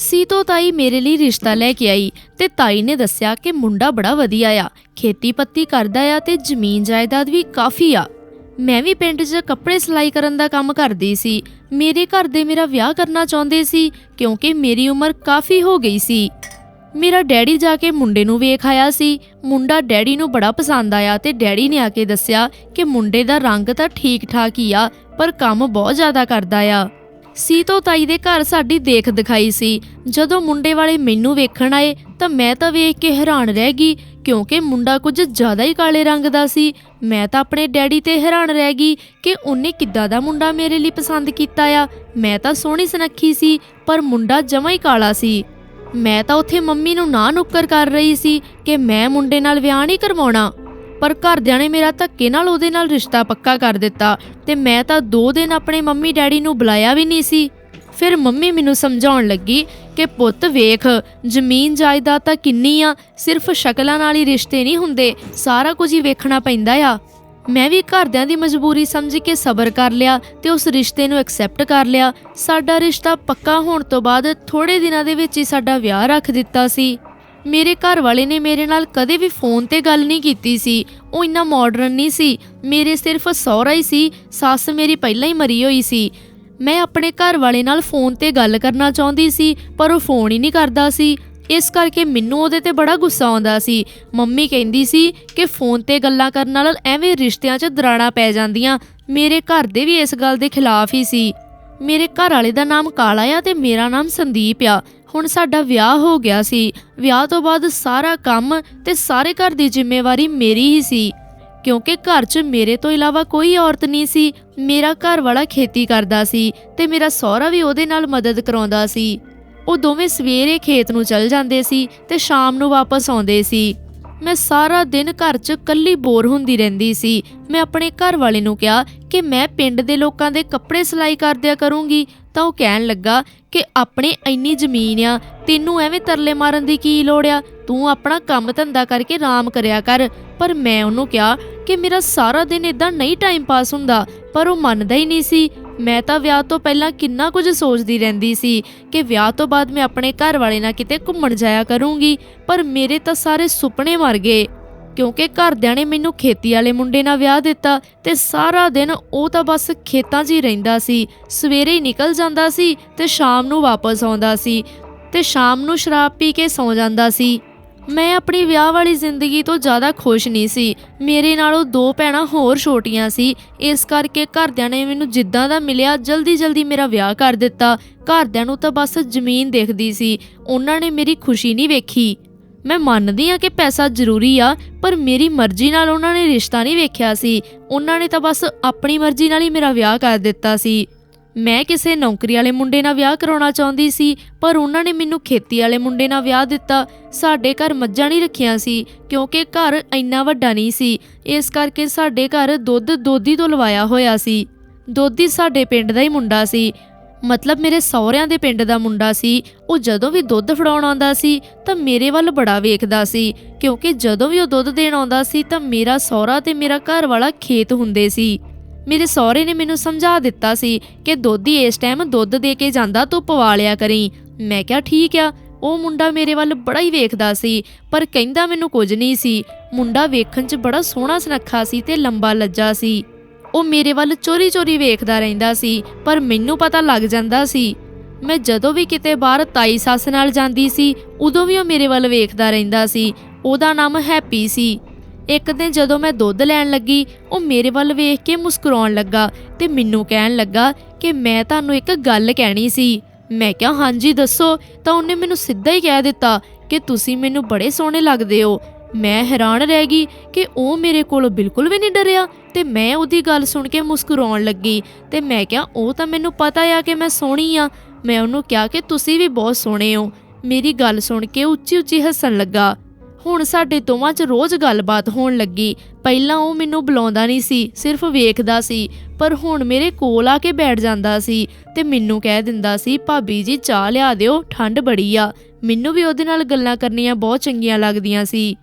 ਸੀਤੋ ਤਾਈ ਮੇਰੇ ਲਈ ਰਿਸ਼ਤਾ ਲੈ ਕੇ ਆਈ ਤੇ ਤਾਈ ਨੇ ਦੱਸਿਆ ਕਿ ਮੁੰਡਾ ਬੜਾ ਵਧੀਆ ਆ। ਖੇਤੀ ਪੱਤੀ ਕਰਦਾ ਆ ਤੇ ਜ਼ਮੀਨ ਜਾਇਦਾਦ ਵੀ ਕਾਫੀ ਆ। ਮੈਂ ਵੀ ਪਿੰਡ 'ਚ ਕੱਪੜੇ ਸਿਲਾਈ ਕਰਨ ਦਾ ਕੰਮ ਕਰਦੀ ਸੀ। ਮੇਰੇ ਘਰ ਦੇ ਮੇਰਾ ਵਿਆਹ ਕਰਨਾ ਚਾਹੁੰਦੇ ਸੀ ਕਿਉਂਕਿ ਮੇਰੀ ਉਮਰ ਕਾਫੀ ਹੋ ਗਈ ਸੀ। ਮੇਰਾ ਡੈਡੀ ਜਾ ਕੇ ਮੁੰਡੇ ਨੂੰ ਵੇਖ ਆਇਆ ਸੀ। ਮੁੰਡਾ ਡੈਡੀ ਨੂੰ ਬੜਾ ਪਸੰਦ ਆਇਆ ਤੇ ਡੈਡੀ ਨੇ ਆ ਕੇ ਦੱਸਿਆ ਕਿ ਮੁੰਡੇ ਦਾ ਰੰਗ ਤਾਂ ਠੀਕ ਠਾਕ ਹੀ ਆ, ਪਰ ਕੰਮ ਬਹੁਤ ਜ਼ਿਆਦਾ ਕਰਦਾ ਆ। ਸੀਤੋ ਤਾਈ ਦੇ ਘਰ ਸਾਡੀ ਦੇਖ ਦਿਖਾਈ ਸੀ। ਜਦੋਂ ਮੁੰਡੇ ਵਾਲੇ ਮੈਨੂੰ ਵੇਖਣ ਆਏ ਤਾਂ ਮੈਂ ਤਾਂ ਵੇਖ ਕੇ ਹੈਰਾਨ ਰਹਿ ਗਈ, ਕਿਉਂਕਿ ਮੁੰਡਾ ਕੁਝ ਜ਼ਿਆਦਾ ਹੀ ਕਾਲੇ ਰੰਗ ਦਾ ਸੀ। ਮੈਂ ਤਾਂ ਆਪਣੇ ਡੈਡੀ ਤੇ ਹੈਰਾਨ ਰਹਿ ਗਈ ਕਿ ਉਹਨੇ ਕਿੱਦਾਂ ਦਾ ਮੁੰਡਾ ਮੇਰੇ ਲਈ ਪਸੰਦ ਕੀਤਾ ਆ। ਮੈਂ ਤਾਂ ਸੋਹਣੀ ਸੁਨੱਖੀ ਸੀ, ਪਰ ਮੁੰਡਾ ਜਮਾਂ ਹੀ ਕਾਲਾ ਸੀ। ਮੈਂ ਤਾਂ ਉੱਥੇ ਮੰਮੀ ਨੂੰ ਨਾ ਨੁੱਕਰ ਕਰ ਰਹੀ ਸੀ ਕਿ ਮੈਂ ਮੁੰਡੇ ਨਾਲ ਵਿਆਹ ਨਹੀਂ ਕਰਵਾਉਣਾ। ਪਰ ਘਰਦਿਆਂ ਨੇ ਮੇਰਾ ਧੱਕੇ ਨਾਲ ਉਹਦੇ ਨਾਲ ਰਿਸ਼ਤਾ ਪੱਕਾ ਕਰ ਦਿੱਤਾ ਤੇ ਮੈਂ ਤਾਂ 2 ਦਿਨ ਆਪਣੇ ਮੰਮੀ ਡੈਡੀ ਨੂੰ ਬੁਲਾਇਆ ਵੀ ਨਹੀਂ ਸੀ। ਫਿਰ ਮੰਮੀ ਮੈਨੂੰ ਸਮਝਾਉਣ ਲੱਗੀ ਕਿ ਪੁੱਤ ਵੇਖ, ਜ਼ਮੀਨ ਜਾਇਦਾਦ ਤਾਂ ਕਿੰਨੀ ਆ, ਸਿਰਫ ਸ਼ਕਲਾਂ ਨਾਲ ਹੀ ਰਿਸ਼ਤੇ ਨਹੀਂ ਹੁੰਦੇ, ਸਾਰਾ ਕੁਝ ਹੀ ਵੇਖਣਾ ਪੈਂਦਾ ਆ। ਮੈਂ ਵੀ ਘਰਦਿਆਂ ਦੀ ਮਜਬੂਰੀ ਸਮਝ ਕੇ ਸਬਰ ਕਰ ਲਿਆ ਤੇ ਉਸ ਰਿਸ਼ਤੇ ਨੂੰ ਐਕਸੈਪਟ ਕਰ ਲਿਆ। ਸਾਡਾ ਰਿਸ਼ਤਾ ਪੱਕਾ ਹੋਣ ਤੋਂ ਬਾਅਦ ਥੋੜੇ ਦਿਨਾਂ ਦੇ ਵਿੱਚ ਹੀ ਸਾਡਾ ਵਿਆਹ ਰੱਖ ਦਿੱਤਾ ਸੀ। ਮੇਰੇ ਘਰ ਵਾਲੇ ਨੇ ਮੇਰੇ ਨਾਲ ਕਦੇ ਵੀ ਫੋਨ ਤੇ ਗੱਲ ਨਹੀਂ ਕੀਤੀ ਸੀ। ਉਹ ਇੰਨਾ ਮਾਡਰਨ ਨਹੀਂ ਸੀ। ਮੇਰੇ ਸਿਰਫ ਸਹੁਰਾ ਹੀ ਸੀ। ਸੱਸ ਮੇਰੀ ਪਹਿਲਾਂ ਹੀ ਮਰੀ ਹੋਈ ਸੀ। ਮੈਂ ਆਪਣੇ ਘਰ ਵਾਲੇ ਨਾਲ ਫੋਨ ਤੇ ਗੱਲ ਕਰਨਾ ਚਾਹੁੰਦੀ ਸੀ, ਪਰ ਉਹ ਫੋਨ ਹੀ ਨਹੀਂ ਕਰਦਾ ਸੀ। ਇਸ ਕਰਕੇ ਮੈਨੂੰ ਉਹਦੇ ਤੇ ਬੜਾ ਗੁੱਸਾ ਆਉਂਦਾ ਸੀ। ਮੰਮੀ ਕਹਿੰਦੀ ਸੀ ਕਿ ਫੋਨ ਤੇ ਗੱਲਾਂ ਕਰਨ ਨਾਲ ਐਵੇਂ ਰਿਸ਼ਤਿਆਂ 'ਚ ਦਰਾੜਾਂ ਪੈ ਜਾਂਦੀਆਂ। ਮੇਰੇ ਘਰ ਦੇ ਵੀ ਇਸ ਗੱਲ ਦੇ ਖਿਲਾਫ ਹੀ ਸੀ। ਮੇਰੇ ਘਰ ਵਾਲੇ ਦਾ ਨਾਮ ਕਾਲਾ ਆ ਤੇ ਮੇਰਾ ਨਾਮ ਸੰਦੀਪ ਆ। ਹੁਣ ਸਾਡਾ ਵਿਆਹ ਹੋ ਗਿਆ ਸੀ। ਵਿਆਹ ਤੋਂ ਬਾਅਦ ਸਾਰਾ ਕੰਮ ਤੇ ਸਾਰੇ ਘਰ ਦੀ ਜ਼ਿੰਮੇਵਾਰੀ ਮੇਰੀ ਹੀ ਸੀ। ਕਿਉਂਕਿ ਘਰ 'ਚ ਮੇਰੇ ਤੋਂ ਇਲਾਵਾ ਕੋਈ ਔਰਤ ਨਹੀਂ ਸੀ। ਮੇਰਾ ਘਰ ਵਾਲਾ ਖੇਤੀ ਕਰਦਾ ਸੀ ਤੇ ਮੇਰਾ ਸਹੁਰਾ ਵੀ ਉਹਦੇ ਨਾਲ ਮਦਦ ਕਰਾਉਂਦਾ ਸੀ। ਉਹ ਦੋਵੇਂ ਸਵੇਰੇ ਖੇਤ ਨੂੰ ਚਲ ਜਾਂਦੇ ਸੀ ਤੇ ਸ਼ਾਮ ਨੂੰ ਵਾਪਸ ਆਉਂਦੇ ਸੀ। ਮੈਂ ਸਾਰਾ ਦਿਨ ਘਰ 'ਚ ਕੱਲੀ ਬੋਰ ਹੁੰਦੀ ਰਹਿੰਦੀ ਸੀ। ਮੈਂ ਆਪਣੇ ਘਰ ਵਾਲੇ ਨੂੰ ਕਿਹਾ ਕਿ ਮੈਂ ਪਿੰਡ ਦੇ ਲੋਕਾਂ ਦੇ ਕੱਪੜੇ ਸਿਲਾਈ ਕਰਦਿਆ ਕਰੂੰਗੀ। ਤਾਂ ਉਹ ਕਹਿਣ ਲੱਗਾ ਕਿ ਆਪਣੇ ਇੰਨੀ ਜ਼ਮੀਨ ਆ, ਤੈਨੂੰ ਐਵੇਂ ਤਰਲੇ ਮਾਰਨ ਦੀ ਕੀ ਲੋੜ ਆ? ਤੂੰ ਆਪਣਾ ਕੰਮ ਧੰਦਾ ਕਰਕੇ ਆਰਾਮ ਕਰਿਆ ਕਰ। ਪਰ ਮੈਂ ਉਹਨੂੰ ਕਿਹਾ ਕਿ ਮੇਰਾ ਸਾਰਾ ਦਿਨ ਇਦਾਂ ਨਹੀਂ ਟਾਈਮ ਪਾਸ ਹੁੰਦਾ, ਪਰ ਉਹ ਮੰਨਦਾ ਹੀ ਨਹੀਂ ਸੀ। ਮੈਂ ਤਾਂ ਵਿਆਹ ਤੋਂ ਪਹਿਲਾਂ ਕਿੰਨਾ ਕੁਝ ਸੋਚਦੀ ਰਹਿੰਦੀ ਸੀ ਕਿ ਵਿਆਹ ਤੋਂ ਬਾਅਦ ਮੈਂ ਆਪਣੇ ਘਰ ਵਾਲੇ ਨਾਲ ਕਿਤੇ ਘੁੰਮਣ ਜਾਇਆ ਕਰੂੰਗੀ, ਪਰ ਮੇਰੇ ਤਾਂ ਸਾਰੇ ਸੁਪਨੇ ਮਰ ਗਏ। ਕਿਉਂਕਿ ਘਰਦਿਆਂ ਨੇ ਮੈਨੂੰ ਖੇਤੀ ਵਾਲੇ ਮੁੰਡੇ ਨਾਲ ਵਿਆਹ ਦਿੱਤਾ ਤੇ ਸਾਰਾ ਦਿਨ ਉਹ ਤਾਂ ਬਸ ਖੇਤਾਂ 'ਚ ਹੀ ਰਹਿੰਦਾ ਸੀ। ਸਵੇਰੇ ਹੀ ਨਿਕਲ ਜਾਂਦਾ ਸੀ ਤੇ ਸ਼ਾਮ ਨੂੰ ਵਾਪਸ ਆਉਂਦਾ ਸੀ ਤੇ ਸ਼ਾਮ ਨੂੰ ਸ਼ਰਾਬ ਪੀ ਕੇ ਸੌਂ ਜਾਂਦਾ ਸੀ। ਮੈਂ ਆਪਣੀ ਵਿਆਹ ਵਾਲੀ ਜ਼ਿੰਦਗੀ ਤੋਂ ਜ਼ਿਆਦਾ ਖੁਸ਼ ਨਹੀਂ ਸੀ। ਮੇਰੇ ਨਾਲੋਂ ਦੋ ਭੈਣਾਂ ਹੋਰ ਛੋਟੀਆਂ ਸੀ। ਇਸ ਕਰਕੇ ਘਰਦਿਆਂ ਨੇ ਮੈਨੂੰ ਜਿੱਦਾਂ ਦਾ ਮਿਲਿਆ ਜਲਦੀ ਜਲਦੀ ਮੇਰਾ ਵਿਆਹ ਕਰ ਦਿੱਤਾ। ਘਰਦਿਆਂ ਨੂੰ ਤਾਂ ਬਸ ਜ਼ਮੀਨ ਦੇਖਦੀ ਸੀ। ਉਹਨਾਂ ਨੇ ਮੇਰੀ ਖੁਸ਼ੀ ਨਹੀਂ ਵੇਖੀ। ਮੈਂ ਮੰਨਦੀ ਆ ਕਿ ਪੈਸਾ ਜ਼ਰੂਰੀ ਆ, ਪਰ ਮੇਰੀ ਮਰਜ਼ੀ ਨਾਲ ਉਹਨਾਂ ਨੇ ਰਿਸ਼ਤਾ ਨਹੀਂ ਵੇਖਿਆ ਸੀ। ਉਹਨਾਂ ਨੇ ਤਾਂ ਬਸ ਆਪਣੀ ਮਰਜ਼ੀ ਨਾਲ ਹੀ ਮੇਰਾ ਵਿਆਹ ਕਰ ਦਿੱਤਾ ਸੀ। ਮੈਂ ਕਿਸੇ ਨੌਕਰੀ ਵਾਲੇ ਮੁੰਡੇ ਨਾਲ ਵਿਆਹ ਕਰਾਉਣਾ ਚਾਹੁੰਦੀ ਸੀ, ਪਰ ਉਹਨਾਂ ਨੇ ਮੈਨੂੰ ਖੇਤੀ ਵਾਲੇ ਮੁੰਡੇ ਨਾਲ ਵਿਆਹ ਦਿੱਤਾ। ਸਾਡੇ ਘਰ ਮੱਝਾਂ ਨਹੀਂ ਰੱਖੀਆਂ ਸੀ, ਕਿਉਂਕਿ ਘਰ ਇੰਨਾ ਵੱਡਾ ਨਹੀਂ ਸੀ। ਇਸ ਕਰਕੇ ਸਾਡੇ ਘਰ ਦੁੱਧ ਦੋਧੀ ਤੋਂ ਲਵਾਇਆ ਹੋਇਆ ਸੀ। ਦੋਧੀ ਸਾਡੇ ਪਿੰਡ ਦਾ ਹੀ ਮੁੰਡਾ ਸੀ। ਮਤਲਬ ਮੇਰੇ ਸਹੁਰਿਆਂ ਦੇ ਪਿੰਡ ਦਾ ਮੁੰਡਾ ਸੀ, ਉਹ ਜਦੋਂ ਵੀ ਦੁੱਧ ਫੜਾਉਣ ਆਉਂਦਾ ਸੀ ਤਾਂ ਮੇਰੇ ਵੱਲ ਬੜਾ ਵੇਖਦਾ ਸੀ, ਕਿਉਂਕਿ ਜਦੋਂ ਵੀ ਉਹ ਦੁੱਧ ਦੇਣ ਆਉਂਦਾ ਸੀ ਤਾਂ ਮੇਰਾ ਸਹੁਰਾ ਤੇ ਮੇਰਾ ਘਰ ਵਾਲਾ ਖੇਤ ਹੁੰਦੇ ਸੀ। ਮੇਰੇ ਸਹੁਰੇ ਨੇ ਮੈਨੂੰ ਸਮਝਾ ਦਿੱਤਾ ਸੀ ਕਿ ਦੋਧੀ ਇਸ ਟਾਈਮ ਦੁੱਧ ਦੇ ਕੇ ਜਾਂਦਾ ਤੂੰ ਪਵਾ ਲਿਆ ਕਰੀ। ਮੈਂ ਕਿਹਾ, ਠੀਕ ਆ। ਉਹ ਮੁੰਡਾ ਮੇਰੇ ਵੱਲ ਬੜਾ ਹੀ ਵੇਖਦਾ ਸੀ, ਪਰ ਕਹਿੰਦਾ ਮੈਨੂੰ ਕੁਝ ਨਹੀਂ ਸੀ। ਮੁੰਡਾ ਵੇਖਣ 'ਚ ਬੜਾ ਸੋਹਣਾ ਸੁਨੱਖਾ ਸੀ ਤੇ ਲੰਬਾ ਲੱਜਾ ਸੀ। ਉਹ ਮੇਰੇ ਵੱਲ ਚੋਰੀ-ਚੋਰੀ ਵੇਖਦਾ ਰਹਿੰਦਾ ਸੀ, ਪਰ ਮੈਨੂੰ ਪਤਾ ਲੱਗ ਜਾਂਦਾ ਸੀ। ਮੈਂ ਜਦੋਂ ਵੀ ਕਿਤੇ ਬਾਹਰ ਤਾਈ ਸੱਸ ਨਾਲ ਜਾਂਦੀ ਸੀ, ਉਦੋਂ ਵੀ ਉਹ ਮੇਰੇ ਵੱਲ ਵੇਖਦਾ ਰਹਿੰਦਾ ਸੀ। ਉਹਦਾ ਨਾਮ ਹੈਪੀ ਸੀ। ਇੱਕ ਦਿਨ ਜਦੋਂ ਮੈਂ ਦੁੱਧ ਲੈਣ ਲੱਗੀ, ਉਹ ਮੇਰੇ ਵੱਲ ਵੇਖ ਕੇ ਮੁਸਕਰਾਉਣ ਲੱਗਾ ਤੇ ਮੈਨੂੰ ਕਹਿਣ ਲੱਗਾ ਕਿ ਮੈਂ ਤੁਹਾਨੂੰ ਇੱਕ ਗੱਲ ਕਹਿਣੀ ਸੀ। ਮੈਂ ਕਿਹਾ, ਹਾਂਜੀ, ਦੱਸੋ। ਤਾਂ ਉਹਨੇ ਮੈਨੂੰ ਸਿੱਧਾ ਹੀ ਕਹਿ ਦਿੱਤਾ ਕਿ ਤੁਸੀਂ ਮੈਨੂੰ ਬੜੇ ਸੋਹਣੇ ਲੱਗਦੇ ਹੋ। ਮੈਂ ਹੈਰਾਨ ਰਹਿ ਗਈ ਕਿ ਉਹ ਮੇਰੇ ਕੋਲ ਬਿਲਕੁਲ ਵੀ ਨਹੀਂ ਡਰਿਆ ਤੇ ਮੈਂ ਉਹਦੀ ਗੱਲ ਸੁਣ ਕੇ ਮੁਸਕਰਾਉਣ ਲੱਗੀ ਤੇ ਮੈਂ ਕਿਹਾ, ਉਹ ਤਾਂ ਮੈਨੂੰ ਪਤਾ ਆ ਕਿ ਮੈਂ ਸੋਹਣੀ ਆ। ਮੈਂ ਉਹਨੂੰ ਕਿਹਾ ਕਿ ਤੁਸੀਂ ਵੀ ਬਹੁਤ ਸੋਹਣੇ ਹੋ। ਮੇਰੀ ਗੱਲ ਸੁਣ ਕੇ ਉੱਚੀ ਉੱਚੀ ਹੱਸਣ ਲੱਗਾ। ਹੁਣ ਸਾਡੇ ਦੋਵਾਂ 'ਚ ਰੋਜ਼ ਗੱਲਬਾਤ ਹੋਣ ਲੱਗੀ। ਪਹਿਲਾਂ ਉਹ ਮੈਨੂੰ ਬੁਲਾਉਂਦਾ ਨਹੀਂ ਸੀ, ਸਿਰਫ ਵੇਖਦਾ ਸੀ, ਪਰ ਹੁਣ ਮੇਰੇ ਕੋਲ ਆ ਕੇ ਬੈਠ ਜਾਂਦਾ ਸੀ ਤੇ ਮੈਨੂੰ ਕਹਿ ਦਿੰਦਾ ਸੀ, ਭਾਬੀ ਜੀ, ਚਾਹ ਲਿਆ ਦਿਓ, ਠੰਡ ਬੜੀ ਆ। ਮੈਨੂੰ ਵੀ ਉਹਦੇ ਨਾਲ ਗੱਲਾਂ ਕਰਨੀਆਂ ਬਹੁਤ ਚੰਗੀਆਂ ਲੱਗਦੀਆਂ ਸੀ।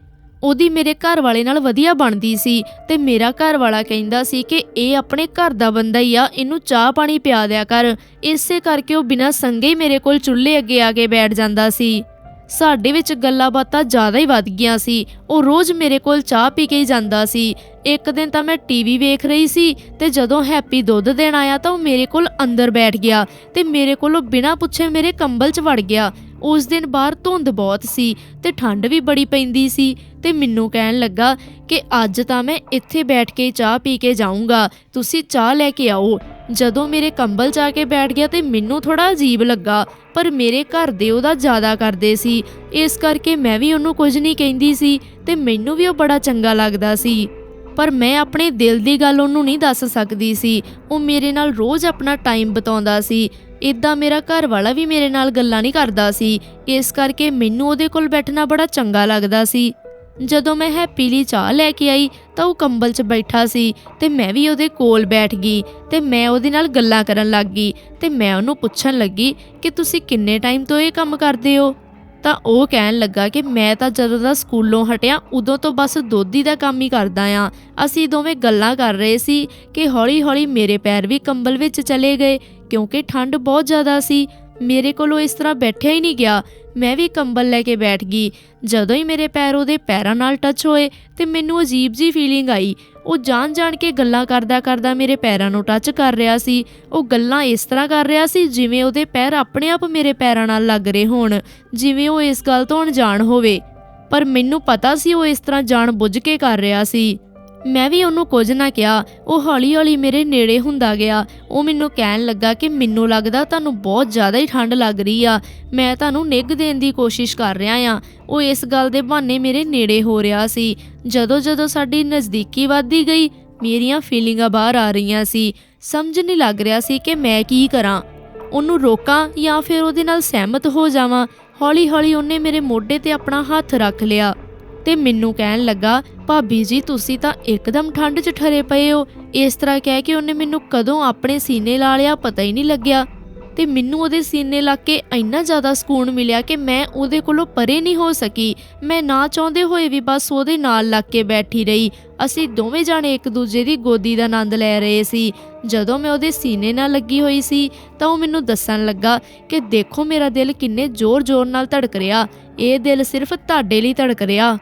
ਉਹਦੀ ਮੇਰੇ ਘਰ ਵਾਲੇ ਨਾਲ ਵਧੀਆ ਬਣਦੀ ਸੀ ਤੇ ਮੇਰਾ ਘਰ ਵਾਲਾ ਕਹਿੰਦਾ ਸੀ ਕਿ ਇਹ ਆਪਣੇ ਘਰ ਦਾ ਬੰਦਾ ਹੀ ਆ, ਇਹਨੂੰ ਚਾਹ ਪਾਣੀ ਪਿਆ ਦਿਆ ਕਰ। ਇਸੇ ਕਰਕੇ ਉਹ ਬਿਨਾਂ ਸੰਗੇ ਹੀ ਮੇਰੇ ਕੋਲ ਚੁੱਲ੍ਹੇ ਅੱਗੇ ਆ ਕੇ ਬੈਠ ਜਾਂਦਾ ਸੀ। ਸਾਡੇ ਵਿੱਚ ਗੱਲਾਂ ਬਾਤਾਂ ਜ਼ਿਆਦਾ ਹੀ ਵੱਧ ਗਈਆਂ ਸੀ। ਉਹ ਰੋਜ਼ ਮੇਰੇ ਕੋਲ ਚਾਹ ਪੀ ਕੇ ਹੀ ਜਾਂਦਾ ਸੀ। ਇੱਕ ਦਿਨ ਤਾਂ ਮੈਂ ਟੀਵੀ ਵੇਖ ਰਹੀ ਸੀ ਤੇ ਜਦੋਂ ਹੈਪੀ ਦੁੱਧ ਦੇਣ ਆਇਆ ਤਾਂ ਉਹ ਮੇਰੇ ਕੋਲ ਅੰਦਰ ਬੈਠ ਗਿਆ ਤੇ ਮੇਰੇ ਕੋਲੋਂ ਬਿਨਾਂ ਪੁੱਛੇ ਮੇਰੇ ਕੰਬਲ 'ਚ ਵੜ ਗਿਆ। ਉਸ ਦਿਨ ਬਾਹਰ ਧੁੰਦ ਬਹੁਤ ਸੀ ਤੇ ਠੰਡ ਵੀ ਬੜੀ ਪੈਂਦੀ ਸੀ ਤੇ ਮੈਨੂੰ ਕਹਿਣ ਲੱਗਾ ਕਿ ਅੱਜ ਤਾਂ ਮੈਂ ਇੱਥੇ ਬੈਠ ਕੇ ਚਾਹ ਪੀ ਕੇ ਜਾਊਂਗਾ, ਤੁਸੀਂ ਚਾਹ ਲੈ ਕੇ ਆਓ। ਜਦੋਂ ਮੇਰੇ ਕੰਬਲ 'ਚ ਆ ਕੇ ਬੈਠ ਗਿਆ ਤੇ ਮੈਨੂੰ ਥੋੜਾ ਅਜੀਬ ਲੱਗਾ, ਪਰ ਮੇਰੇ ਘਰ ਦੇ ਉਹਦਾ ਜ਼ਿਆਦਾ ਕਰਦੇ ਸੀ। ਇਸ ਕਰਕੇ ਮੈਂ ਵੀ ਉਹਨੂੰ ਕੁਝ ਨਹੀਂ ਕਹਿੰਦੀ ਸੀ ਤੇ ਮੈਨੂੰ ਵੀ ਉਹ ਬੜਾ ਚੰਗਾ ਲੱਗਦਾ ਸੀ। ਪਰ ਮੈਂ ਆਪਣੇ ਦਿਲ ਦੀ ਗੱਲ ਉਹਨੂੰ ਨਹੀਂ ਦੱਸ ਸਕਦੀ ਸੀ। ਉਹ ਮੇਰੇ ਨਾਲ ਰੋਜ਼ ਆਪਣਾ ਟਾਈਮ ਬਿਤਾਉਂਦਾ ਸੀ। ਇਦਾਂ ਮੇਰਾ ਘਰ ਵਾਲਾ ਵੀ ਮੇਰੇ ਨਾਲ ਗੱਲਾਂ ਨਹੀਂ ਕਰਦਾ ਸੀ। ਇਸ ਕਰਕੇ ਮੈਨੂੰ ਉਹਦੇ ਕੋਲ ਬੈਠਣਾ ਬੜਾ ਚੰਗਾ ਲੱਗਦਾ ਸੀ। ਜਦੋਂ ਮੈਂ ਹੈਪੀ ਲਈ ਚਾਹ ਲੈ ਕੇ ਆਈ, ਤਾਂ ਉਹ ਕੰਬਲ 'ਚ ਬੈਠਾ ਸੀ ਤੇ ਮੈਂ ਵੀ ਉਹਦੇ ਕੋਲ ਬੈਠ ਗਈ ਤੇ ਮੈਂ ਉਹਦੇ ਨਾਲ ਗੱਲਾਂ ਕਰਨ ਲੱਗ ਗਈ ਤੇ ਮੈਂ ਉਹਨੂੰ ਪੁੱਛਣ ਲੱਗੀ ਕਿ ਤੁਸੀਂ ਕਿੰਨੇ ਟਾਈਮ ਤੋਂ ਇਹ ਕੰਮ ਕਰਦੇ ਹੋ? ਤਾਂ ਉਹ ਕਹਿਣ ਲੱਗਾ ਕਿ ਮੈਂ ਤਾਂ ਜਦੋਂ ਦਾ ਸਕੂਲੋਂ ਹਟਿਆ, ਉਦੋਂ ਤੋਂ ਬਸ ਦੋਧੀ ਦਾ ਕੰਮ ਹੀ ਕਰਦਾ ਆ। ਅਸੀਂ ਦੋਵੇਂ ਗੱਲਾਂ ਕਰ ਰਹੇ ਸੀ ਕਿ ਹੌਲੀ-ਹੌਲੀ ਮੇਰੇ ਪੈਰ ਵੀ ਕੰਬਲ ਵਿੱਚ ਚਲੇ ਗਏ। ਕਿਉਂਕਿ ਠੰਡ ਬਹੁਤ ਜ਼ਿਆਦਾ ਸੀ। ਮੇਰੇ ਕੋਲੋਂ ਇਸ ਤਰ੍ਹਾਂ ਬੈਠਿਆ ਹੀ ਨਹੀਂ ਗਿਆ। ਮੈਂ ਵੀ ਕੰਬਲ ਲੈ ਕੇ ਬੈਠ ਗਈ। ਜਦੋਂ ਹੀ ਮੇਰੇ ਪੈਰ ਉਹਦੇ ਪੈਰਾਂ ਨਾਲ ਟੱਚ ਹੋਏ ਤੇ ਮੈਨੂੰ ਅਜੀਬ ਜੀ ਫੀਲਿੰਗ ਆਈ। ਉਹ ਜਾਣ ਜਾਣ ਕੇ ਗੱਲਾਂ ਕਰਦਾ ਕਰਦਾ ਮੇਰੇ ਪੈਰਾਂ ਨੂੰ ਟੱਚ ਕਰ ਰਿਹਾ ਸੀ। ਉਹ ਗੱਲਾਂ ਇਸ ਤਰ੍ਹਾਂ ਕਰ ਰਿਹਾ ਸੀ ਜਿਵੇਂ ਉਹਦੇ ਪੈਰ ਆਪਣੇ ਆਪ ਮੇਰੇ ਪੈਰਾਂ ਨਾਲ ਲੱਗ ਰਹੇ ਹੋਣ। ਜਿਵੇਂ ਉਹ ਇਸ ਗੱਲ ਤੋਂ ਅਣਜਾਣ ਹੋਵੇ। ਪਰ ਮੈਨੂੰ ਪਤਾ ਸੀ ਉਹ ਇਸ ਤਰ੍ਹਾਂ ਜਾਣ ਬੁੱਝ ਕੇ ਕਰ ਰਿਹਾ ਸੀ। ਮੈਂ ਵੀ ਉਹਨੂੰ ਕੁਝ ਨਾ ਕਿਹਾ। ਉਹ ਹੌਲੀ-ਹੌਲੀ ਮੇਰੇ ਨੇੜੇ ਹੁੰਦਾ ਗਿਆ। ਉਹ ਮੈਨੂੰ ਕਹਿਣ ਲੱਗਾ ਕਿ ਮੈਨੂੰ ਲੱਗਦਾ ਤੁਹਾਨੂੰ ਬਹੁਤ ਜ਼ਿਆਦਾ ਹੀ ਠੰਡ ਲੱਗ ਰਹੀ ਆ। ਮੈਂ ਤੁਹਾਨੂੰ ਨਿੱਘ ਦੇਣ ਦੀ ਕੋਸ਼ਿਸ਼ ਕਰ ਰਿਹਾ ਆ। ਉਹ ਇਸ ਗੱਲ ਦੇ ਬਹਾਨੇ ਮੇਰੇ ਨੇੜੇ ਹੋ ਰਿਹਾ ਸੀ। ਜਦੋਂ ਜਦੋਂ ਸਾਡੀ ਨਜ਼ਦੀਕੀ ਵੱਧਦੀ ਗਈ, ਮੇਰੀਆਂ ਫੀਲਿੰਗਾਂ ਬਾਹਰ ਆ ਰਹੀਆਂ ਸੀ। ਸਮਝ ਨਹੀਂ ਲੱਗ ਰਿਹਾ ਸੀ ਕਿ ਮੈਂ ਕੀ ਕਰਾਂ। ਉਹਨੂੰ ਰੋਕਾਂ ਜਾਂ ਫਿਰ ਉਹਦੇ ਨਾਲ ਸਹਿਮਤ ਹੋ ਜਾਵਾਂ। ਹੌਲੀ-ਹੌਲੀ ਉਹਨੇ ਮੇਰੇ ਮੋਢੇ ਤੇ ਆਪਣਾ ਹੱਥ ਰੱਖ ਲਿਆ। ਤੇ ਮੈਨੂੰ ਕਹਿਣ ਲੱਗਾ, ਭਾਬੀ ਜੀ, ਤੁਸੀਂ ਤਾਂ ਇੱਕਦਮ ਠੰਡ 'ਚ ਠਰੇ ਪਏ ਹੋ। ਇਸ ਤਰ੍ਹਾਂ ਕਹਿ ਕੇ ਉਹਨੇ ਮੈਨੂੰ ਕਦੋਂ ਆਪਣੇ ਸੀਨੇ ਲਾ ਲਿਆ ਪਤਾ ਹੀ ਨਹੀਂ ਲੱਗਿਆ। ਤੇ ਮੈਨੂੰ ਉਹਦੇ ਸੀਨੇ ਲੱਗ ਕੇ ਇੰਨਾ ਜ਼ਿਆਦਾ ਸਕੂਨ ਮਿਲਿਆ ਕਿ ਮੈਂ ਉਹਦੇ ਕੋਲੋਂ ਪਰੇ ਨਹੀਂ ਹੋ ਸਕੀ। ਮੈਂ ਨਾ ਚਾਹੁੰਦੇ ਹੋਏ ਵੀ ਬਸ ਉਹਦੇ ਨਾਲ ਲੱਗ ਕੇ ਬੈਠੀ ਰਹੀ। ਅਸੀਂ ਦੋਵੇਂ ਜਾਣੇ ਇੱਕ ਦੂਜੇ ਦੀ ਗੋਦੀ ਦਾ ਆਨੰਦ ਲੈ ਰਹੇ ਸੀ। ਜਦੋਂ ਮੈਂ ਉਹਦੇ ਸੀਨੇ ਨਾਲ ਲੱਗੀ ਹੋਈ ਸੀ, ਤਾਂ ਉਹ ਮੈਨੂੰ ਦੱਸਣ ਲੱਗਾ ਕਿ ਦੇਖੋ ਮੇਰਾ ਦਿਲ ਕਿੰਨੇ ਜ਼ੋਰ-ਜ਼ੋਰ ਨਾਲ ਧੜਕ ਰਿਹਾ। ਇਹ ਦਿਲ ਸਿਰਫ ਤੁਹਾਡੇ ਲਈ ਧੜਕ ਰਿਹਾ।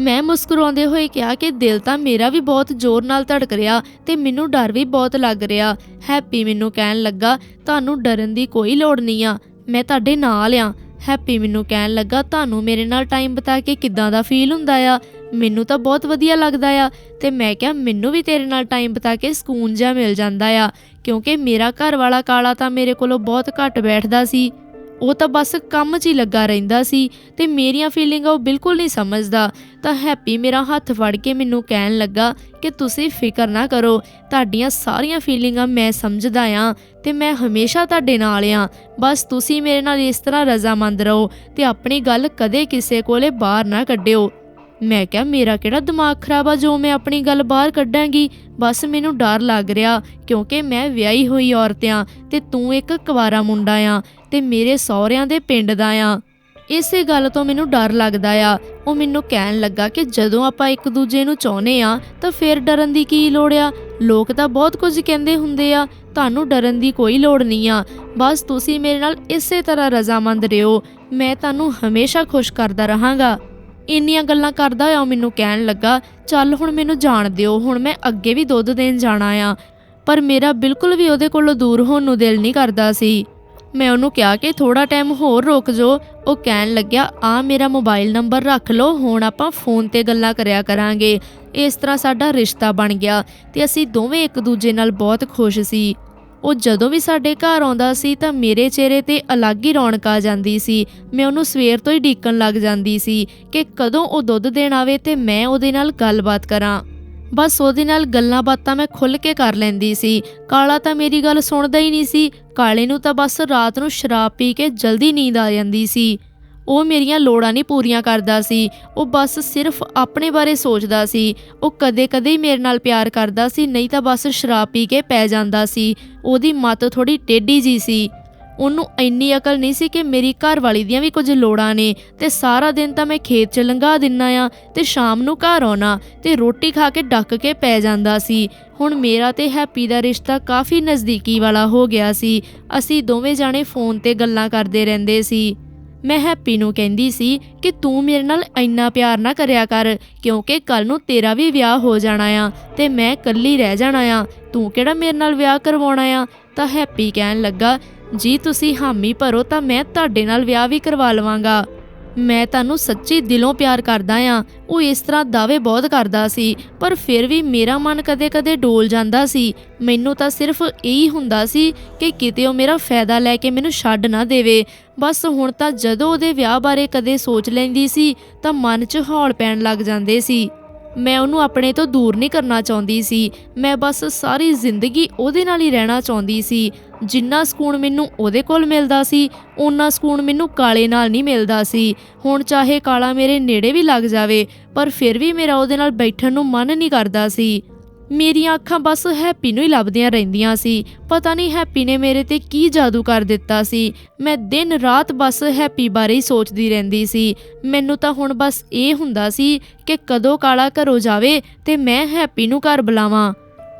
ਮੈਂ ਮੁਸਕਰਾਉਂਦੇ ਹੋਏ ਕਿਹਾ ਕਿ ਦਿਲ ਤਾਂ ਮੇਰਾ ਵੀ ਬਹੁਤ ਜ਼ੋਰ ਨਾਲ ਧੜਕ ਰਿਹਾ ਤੇ ਮੈਨੂੰ ਡਰ ਵੀ ਬਹੁਤ ਲੱਗ ਰਿਹਾ। ਹੈਪੀ ਮੈਨੂੰ ਕਹਿਣ ਲੱਗਾ, ਤੁਹਾਨੂੰ ਡਰਨ ਦੀ ਕੋਈ ਲੋੜ ਨਹੀਂ ਆ, ਮੈਂ ਤੁਹਾਡੇ ਨਾਲ ਆ। ਹੈਪੀ ਮੈਨੂੰ ਕਹਿਣ ਲੱਗਾ, ਤੁਹਾਨੂੰ ਮੇਰੇ ਨਾਲ ਟਾਈਮ ਬਿਤਾ ਕੇ ਕਿੱਦਾਂ ਦਾ ਫੀਲ ਹੁੰਦਾ ਆ? ਮੈਨੂੰ ਤਾਂ ਬਹੁਤ ਵਧੀਆ ਲੱਗਦਾ ਆ ਤੇ ਮੈਂ ਕਿਹਾ, ਮੈਨੂੰ ਵੀ ਤੇਰੇ ਨਾਲ ਟਾਈਮ ਬਿਤਾ ਕੇ ਸਕੂਨ ਜਿਹਾ ਮਿਲ ਜਾਂਦਾ ਆ, ਕਿਉਂਕਿ ਮੇਰਾ ਘਰ ਵਾਲਾ ਕਾਲਾ ਤਾਂ ਮੇਰੇ ਕੋਲੋਂ ਬਹੁਤ ਘੱਟ ਬੈਠਦਾ ਸੀ। ਉਹ ਤਾਂ ਬਸ ਕੰਮ 'ਚ ਹੀ ਲੱਗਾ ਰਹਿੰਦਾ ਸੀ ਤੇ ਮੇਰੀਆਂ ਫੀਲਿੰਗਾਂ ਉਹ ਬਿਲਕੁਲ ਨਹੀਂ ਸਮਝਦਾ। ਤਾਂ ਹੈਪੀ ਮੇਰਾ ਹੱਥ ਫੜ ਕੇ ਮੈਨੂੰ ਕਹਿਣ ਲੱਗਾ ਕਿ ਤੁਸੀਂ ਫਿਕਰ ਨਾ ਕਰੋ, ਤੁਹਾਡੀਆਂ ਸਾਰੀਆਂ ਫੀਲਿੰਗਾਂ ਮੈਂ ਸਮਝਦਾ ਆ ਤੇ ਮੈਂ ਹਮੇਸ਼ਾ ਤੁਹਾਡੇ ਨਾਲ ਆ। ਬਸ ਤੁਸੀਂ ਮੇਰੇ ਨਾਲ ਇਸ ਤਰ੍ਹਾਂ ਰਜ਼ਾਮੰਦ ਰਹੋ ਤੇ ਆਪਣੀ ਗੱਲ ਕਦੇ ਕਿਸੇ ਕੋਲੇ ਬਾਹਰ ਨਾ ਕੱਢਿਓ। ਮੈਂ ਕਿਹਾ, ਮੇਰਾ ਕਿਹੜਾ ਦਿਮਾਗ ਖਰਾਬ ਆ? ਜੋ ਮੈਂ ਆਪਣੀ ਗੱਲ ਬਾਹਰ ਕੱਢਾਂਗੀ। ਬਸ ਮੈਨੂੰ ਡਰ ਲੱਗ ਰਿਹਾ, ਕਿਉਂਕਿ ਮੈਂ ਵਿਆਹੀ ਹੋਈ ਔਰਤ ਆ ਤੇ ਤੂੰ ਇੱਕ ਕੁਵਾਰਾ ਮੁੰਡਾ ਆ ਤੇ ਮੇਰੇ ਸਹੁਰਿਆਂ ਦੇ ਪਿੰਡ ਦਾ ਆ। ਇਸੇ ਗੱਲ ਤੋਂ ਮੈਨੂੰ ਡਰ ਲੱਗਦਾ ਆ। ਉਹ ਮੈਨੂੰ ਕਹਿਣ ਲੱਗਾ ਕਿ ਜਦੋਂ ਆਪਾਂ ਇੱਕ ਦੂਜੇ ਨੂੰ ਚਾਹੁੰਦੇ ਆ, ਤਾਂ ਫਿਰ ਡਰਨ ਦੀ ਕੀ ਲੋੜ ਆ? ਲੋਕ ਤਾਂ ਬਹੁਤ ਕੁਝ ਕਹਿੰਦੇ ਹੁੰਦੇ ਆ, ਤੁਹਾਨੂੰ ਡਰਨ ਦੀ ਕੋਈ ਲੋੜ ਨਹੀਂ ਆ। ਬਸ ਤੁਸੀਂ ਮੇਰੇ ਨਾਲ ਇਸੇ ਤਰ੍ਹਾਂ ਰਜ਼ਾਮੰਦ ਰਹੋ। ਮੈਂ ਤੁਹਾਨੂੰ ਹਮੇਸ਼ਾ ਖੁਸ਼ ਕਰਦਾ ਰਹਾਂਗਾ। ਇੰਨੀਆਂ ਗੱਲਾਂ ਕਰਦਾ ਹੋਇਆ ਉਹ ਮੈਨੂੰ ਕਹਿਣ ਲੱਗਾ, ਚੱਲ ਹੁਣ ਮੈਨੂੰ ਜਾਣ ਦਿਓ, ਹੁਣ ਮੈਂ ਅੱਗੇ ਵੀ ਦੁੱਧ ਦੇਣ ਜਾਣਾ ਆ। ਪਰ ਮੇਰਾ ਬਿਲਕੁਲ ਵੀ ਉਹਦੇ ਕੋਲੋਂ ਦੂਰ ਹੋਣ ਨੂੰ ਦਿਲ ਨਹੀਂ ਕਰਦਾ ਸੀ। ਮੈਂ ਉਹਨੂੰ ਕਿਹਾ ਕਿ ਥੋੜਾ ਟਾਈਮ ਹੋਰ ਰੁਕ ਜੋ। ਉਹ ਕਹਿਣ ਲੱਗਿਆ ਆ ਮੇਰਾ ਮੋਬਾਈਲ ਨੰਬਰ ਰੱਖ ਲਓ, ਹੁਣ ਆਪਾਂ ਫੋਨ ਤੇ ਗੱਲਾਂ ਕਰਿਆ ਕਰਾਂਗੇ। ਇਸ ਤਰ੍ਹਾਂ ਸਾਡਾ ਰਿਸ਼ਤਾ ਬਣ ਗਿਆ ਤੇ ਅਸੀਂ ਦੋਵੇਂ ਇੱਕ ਦੂਜੇ ਨਾਲ ਬਹੁਤ ਖੁਸ਼ ਸੀ। ਉਹ ਜਦੋਂ ਵੀ ਸਾਡੇ ਘਰ ਆਉਂਦਾ ਸੀ ਤਾਂ ਮੇਰੇ ਚਿਹਰੇ ਤੇ ਅਲੱਗ ਹੀ ਰੌਣਕ ਆ ਜਾਂਦੀ ਸੀ। ਮੈਂ ਉਹਨੂੰ ਸਵੇਰ ਤੋਂ ਹੀ ਢੀਕਣ ਲੱਗ ਜਾਂਦੀ ਸੀ ਕਿ ਕਦੋਂ ਉਹ ਦੁੱਧ ਦੇਣ ਆਵੇ ਤੇ ਮੈਂ ਉਹਦੇ ਨਾਲ ਗੱਲਬਾਤ ਕਰਾਂ। ਬਸ ਉਹਦੇ ਨਾਲ ਗੱਲਾਂ ਬਾਤਾਂ ਮੈਂ ਖੁੱਲ ਕੇ ਕਰ ਲੈਂਦੀ ਸੀ। ਕਾਲਾ ਤਾਂ ਮੇਰੀ ਗੱਲ ਸੁਣਦਾ ਹੀ ਨਹੀਂ ਸੀ। ਕਾਲੇ ਨੂੰ ਤਾਂ ਬਸ ਰਾਤ ਨੂੰ ਸ਼ਰਾਬ ਪੀ ਕੇ ਜਲਦੀ ਨੀਂਦ ਆ ਜਾਂਦੀ ਸੀ। ਉਹ ਮੇਰੀਆਂ ਲੋੜਾਂ ਨਹੀਂ ਪੂਰੀਆਂ ਕਰਦਾ ਸੀ। ਉਹ ਬਸ ਸਿਰਫ ਆਪਣੇ ਬਾਰੇ ਸੋਚਦਾ ਸੀ। ਉਹ ਕਦੇ-ਕਦੇ ਹੀ ਮੇਰੇ ਨਾਲ ਪਿਆਰ ਕਰਦਾ ਸੀ, ਨਹੀਂ ਤਾਂ ਬਸ ਸ਼ਰਾਬ ਪੀ ਕੇ ਪੈ ਜਾਂਦਾ ਸੀ। ਉਹਦੀ ਮੱਤ ਥੋੜੀ ਟੇਢੀ ਜੀ ਸੀ। ਉਹਨੂੰ ਇੰਨੀ ਅਕਲ ਨਹੀਂ ਸੀ ਕਿ ਮੇਰੀ ਘਰ ਵਾਲੀ ਦੀਆਂ ਵੀ ਕੁਝ ਲੋੜਾਂ ਨੇ। ਤੇ ਸਾਰਾ ਦਿਨ ਤਾਂ ਮੈਂ ਖੇਤ 'ਚ ਲੰਘਾ ਦਿੰਨਾ ਆ ਤੇ ਸ਼ਾਮ ਨੂੰ ਘਰ ਆਉਣਾ ਤੇ ਰੋਟੀ ਖਾ ਕੇ ਡੱਕ ਕੇ ਪੈ ਜਾਂਦਾ ਸੀ। ਹੁਣ ਮੇਰਾ ਤੇ ਹੈਪੀ ਦਾ ਰਿਸ਼ਤਾ ਕਾਫੀ ਨਜ਼ਦੀਕੀ ਵਾਲਾ ਹੋ ਗਿਆ ਸੀ। ਅਸੀਂ ਦੋਵੇਂ ਜਾਣੇ ਫੋਨ ਤੇ ਗੱਲਾਂ ਕਰਦੇ ਰਹਿੰਦੇ ਸੀ। ਮੈਂ ਹੈਪੀ ਨੂੰ ਕਹਿੰਦੀ ਸੀ ਕਿ ਤੂੰ ਮੇਰੇ ਨਾਲ ਇੰਨਾ ਪਿਆਰ ਨਾ ਕਰਿਆ ਕਰ, ਕਿਉਂਕਿ ਕੱਲ ਨੂੰ ਤੇਰਾ ਵੀ ਵਿਆਹ ਹੋ ਜਾਣਾ ਆ ਤੇ ਮੈਂ ਇਕੱਲੀ ਰਹਿ ਜਾਣਾ ਆ। ਤੂੰ ਕਿਹੜਾ ਮੇਰੇ ਨਾਲ ਵਿਆਹ ਕਰਵਾਉਣਾ ਆ? ਤਾਂ ਹੈਪੀ ਕਹਿਣ ਲੱਗਾ, ਜੀ ਤੁਸੀਂ ਹਾਮੀ ਭਰੋ ਤਾਂ ਮੈਂ ਤੁਹਾਡੇ ਨਾਲ ਵਿਆਹ ਵੀ ਕਰਵਾ ਲਵਾਂਗਾ। ਮੈਂ ਤੁਹਾਨੂੰ ਸੱਚੀ ਦਿਲੋਂ ਪਿਆਰ ਕਰਦਾ ਆ। ਉਹ ਇਸ ਤਰ੍ਹਾਂ ਦਾਅਵੇ ਬਹੁਤ ਕਰਦਾ ਸੀ, ਪਰ ਫਿਰ ਵੀ ਮੇਰਾ ਮਨ ਕਦੇ-ਕਦੇ ਡੋਲ ਜਾਂਦਾ ਸੀ। ਮੈਨੂੰ ਤਾਂ ਸਿਰਫ ਇਹੀ ਹੁੰਦਾ ਸੀ ਕਿ ਕਿਤੇ ਉਹ ਮੇਰਾ ਫਾਇਦਾ ਲੈ ਕੇ ਮੈਨੂੰ ਛੱਡ ਨਾ ਦੇਵੇ। ਬਸ ਹੁਣ ਤਾਂ ਜਦੋਂ ਉਹਦੇ ਵਿਆਹ ਬਾਰੇ ਕਦੇ ਸੋਚ ਲੈਂਦੀ ਸੀ, ਤਾਂ ਮਨ 'ਚ ਹੌਲ ਪੈਣ ਲੱਗ ਜਾਂਦੇ ਸੀ। ਮੈਂ ਉਹਨੂੰ ਆਪਣੇ ਤੋਂ ਦੂਰ ਨਹੀਂ ਕਰਨਾ ਚਾਹੁੰਦੀ ਸੀ। ਮੈਂ ਬਸ ਸਾਰੀ ਜ਼ਿੰਦਗੀ ਉਹਦੇ ਨਾਲ ਹੀ ਰਹਿਣਾ ਚਾਹੁੰਦੀ ਸੀ। ਜਿੰਨਾ ਸਕੂਨ ਮੈਨੂੰ ਉਹਦੇ ਕੋਲ ਮਿਲਦਾ ਸੀ, ਓਨਾ ਸਕੂਨ ਮੈਨੂੰ ਕਾਲੇ ਨਾਲ ਨਹੀਂ ਮਿਲਦਾ ਸੀ। ਹੁਣ ਚਾਹੇ ਕਾਲਾ ਮੇਰੇ ਨੇੜੇ ਵੀ ਲੱਗ ਜਾਵੇ, ਪਰ ਫਿਰ ਵੀ ਮੇਰਾ ਉਹਦੇ ਨਾਲ ਬੈਠਣ ਨੂੰ ਮਨ ਨਹੀਂ ਕਰਦਾ ਸੀ। ਮੇਰੀਆਂ ਅੱਖਾਂ ਬਸ ਹੈਪੀ ਨੂੰ ਹੀ ਲੱਭਦੀਆਂ ਰਹਿੰਦੀਆਂ ਸੀ। ਪਤਾ ਨਹੀਂ ਹੈਪੀ ਨੇ ਮੇਰੇ ਤੇ ਕੀ ਜਾਦੂ ਕਰ ਦਿੱਤਾ ਸੀ। ਮੈਂ ਦਿਨ ਰਾਤ ਬਸ ਹੈਪੀ ਬਾਰੇ ਹੀ ਸੋਚਦੀ ਰਹਿੰਦੀ ਸੀ। ਮੈਨੂੰ ਤਾਂ ਹੁਣ ਬਸ ਇਹ ਹੁੰਦਾ ਸੀ ਕਿ ਕਦੋਂ ਕਾਲਾ ਘਰੋਂ ਜਾਵੇ ਤੇ ਮੈਂ ਹੈਪੀ ਨੂੰ ਘਰ ਬੁਲਾਵਾਂ।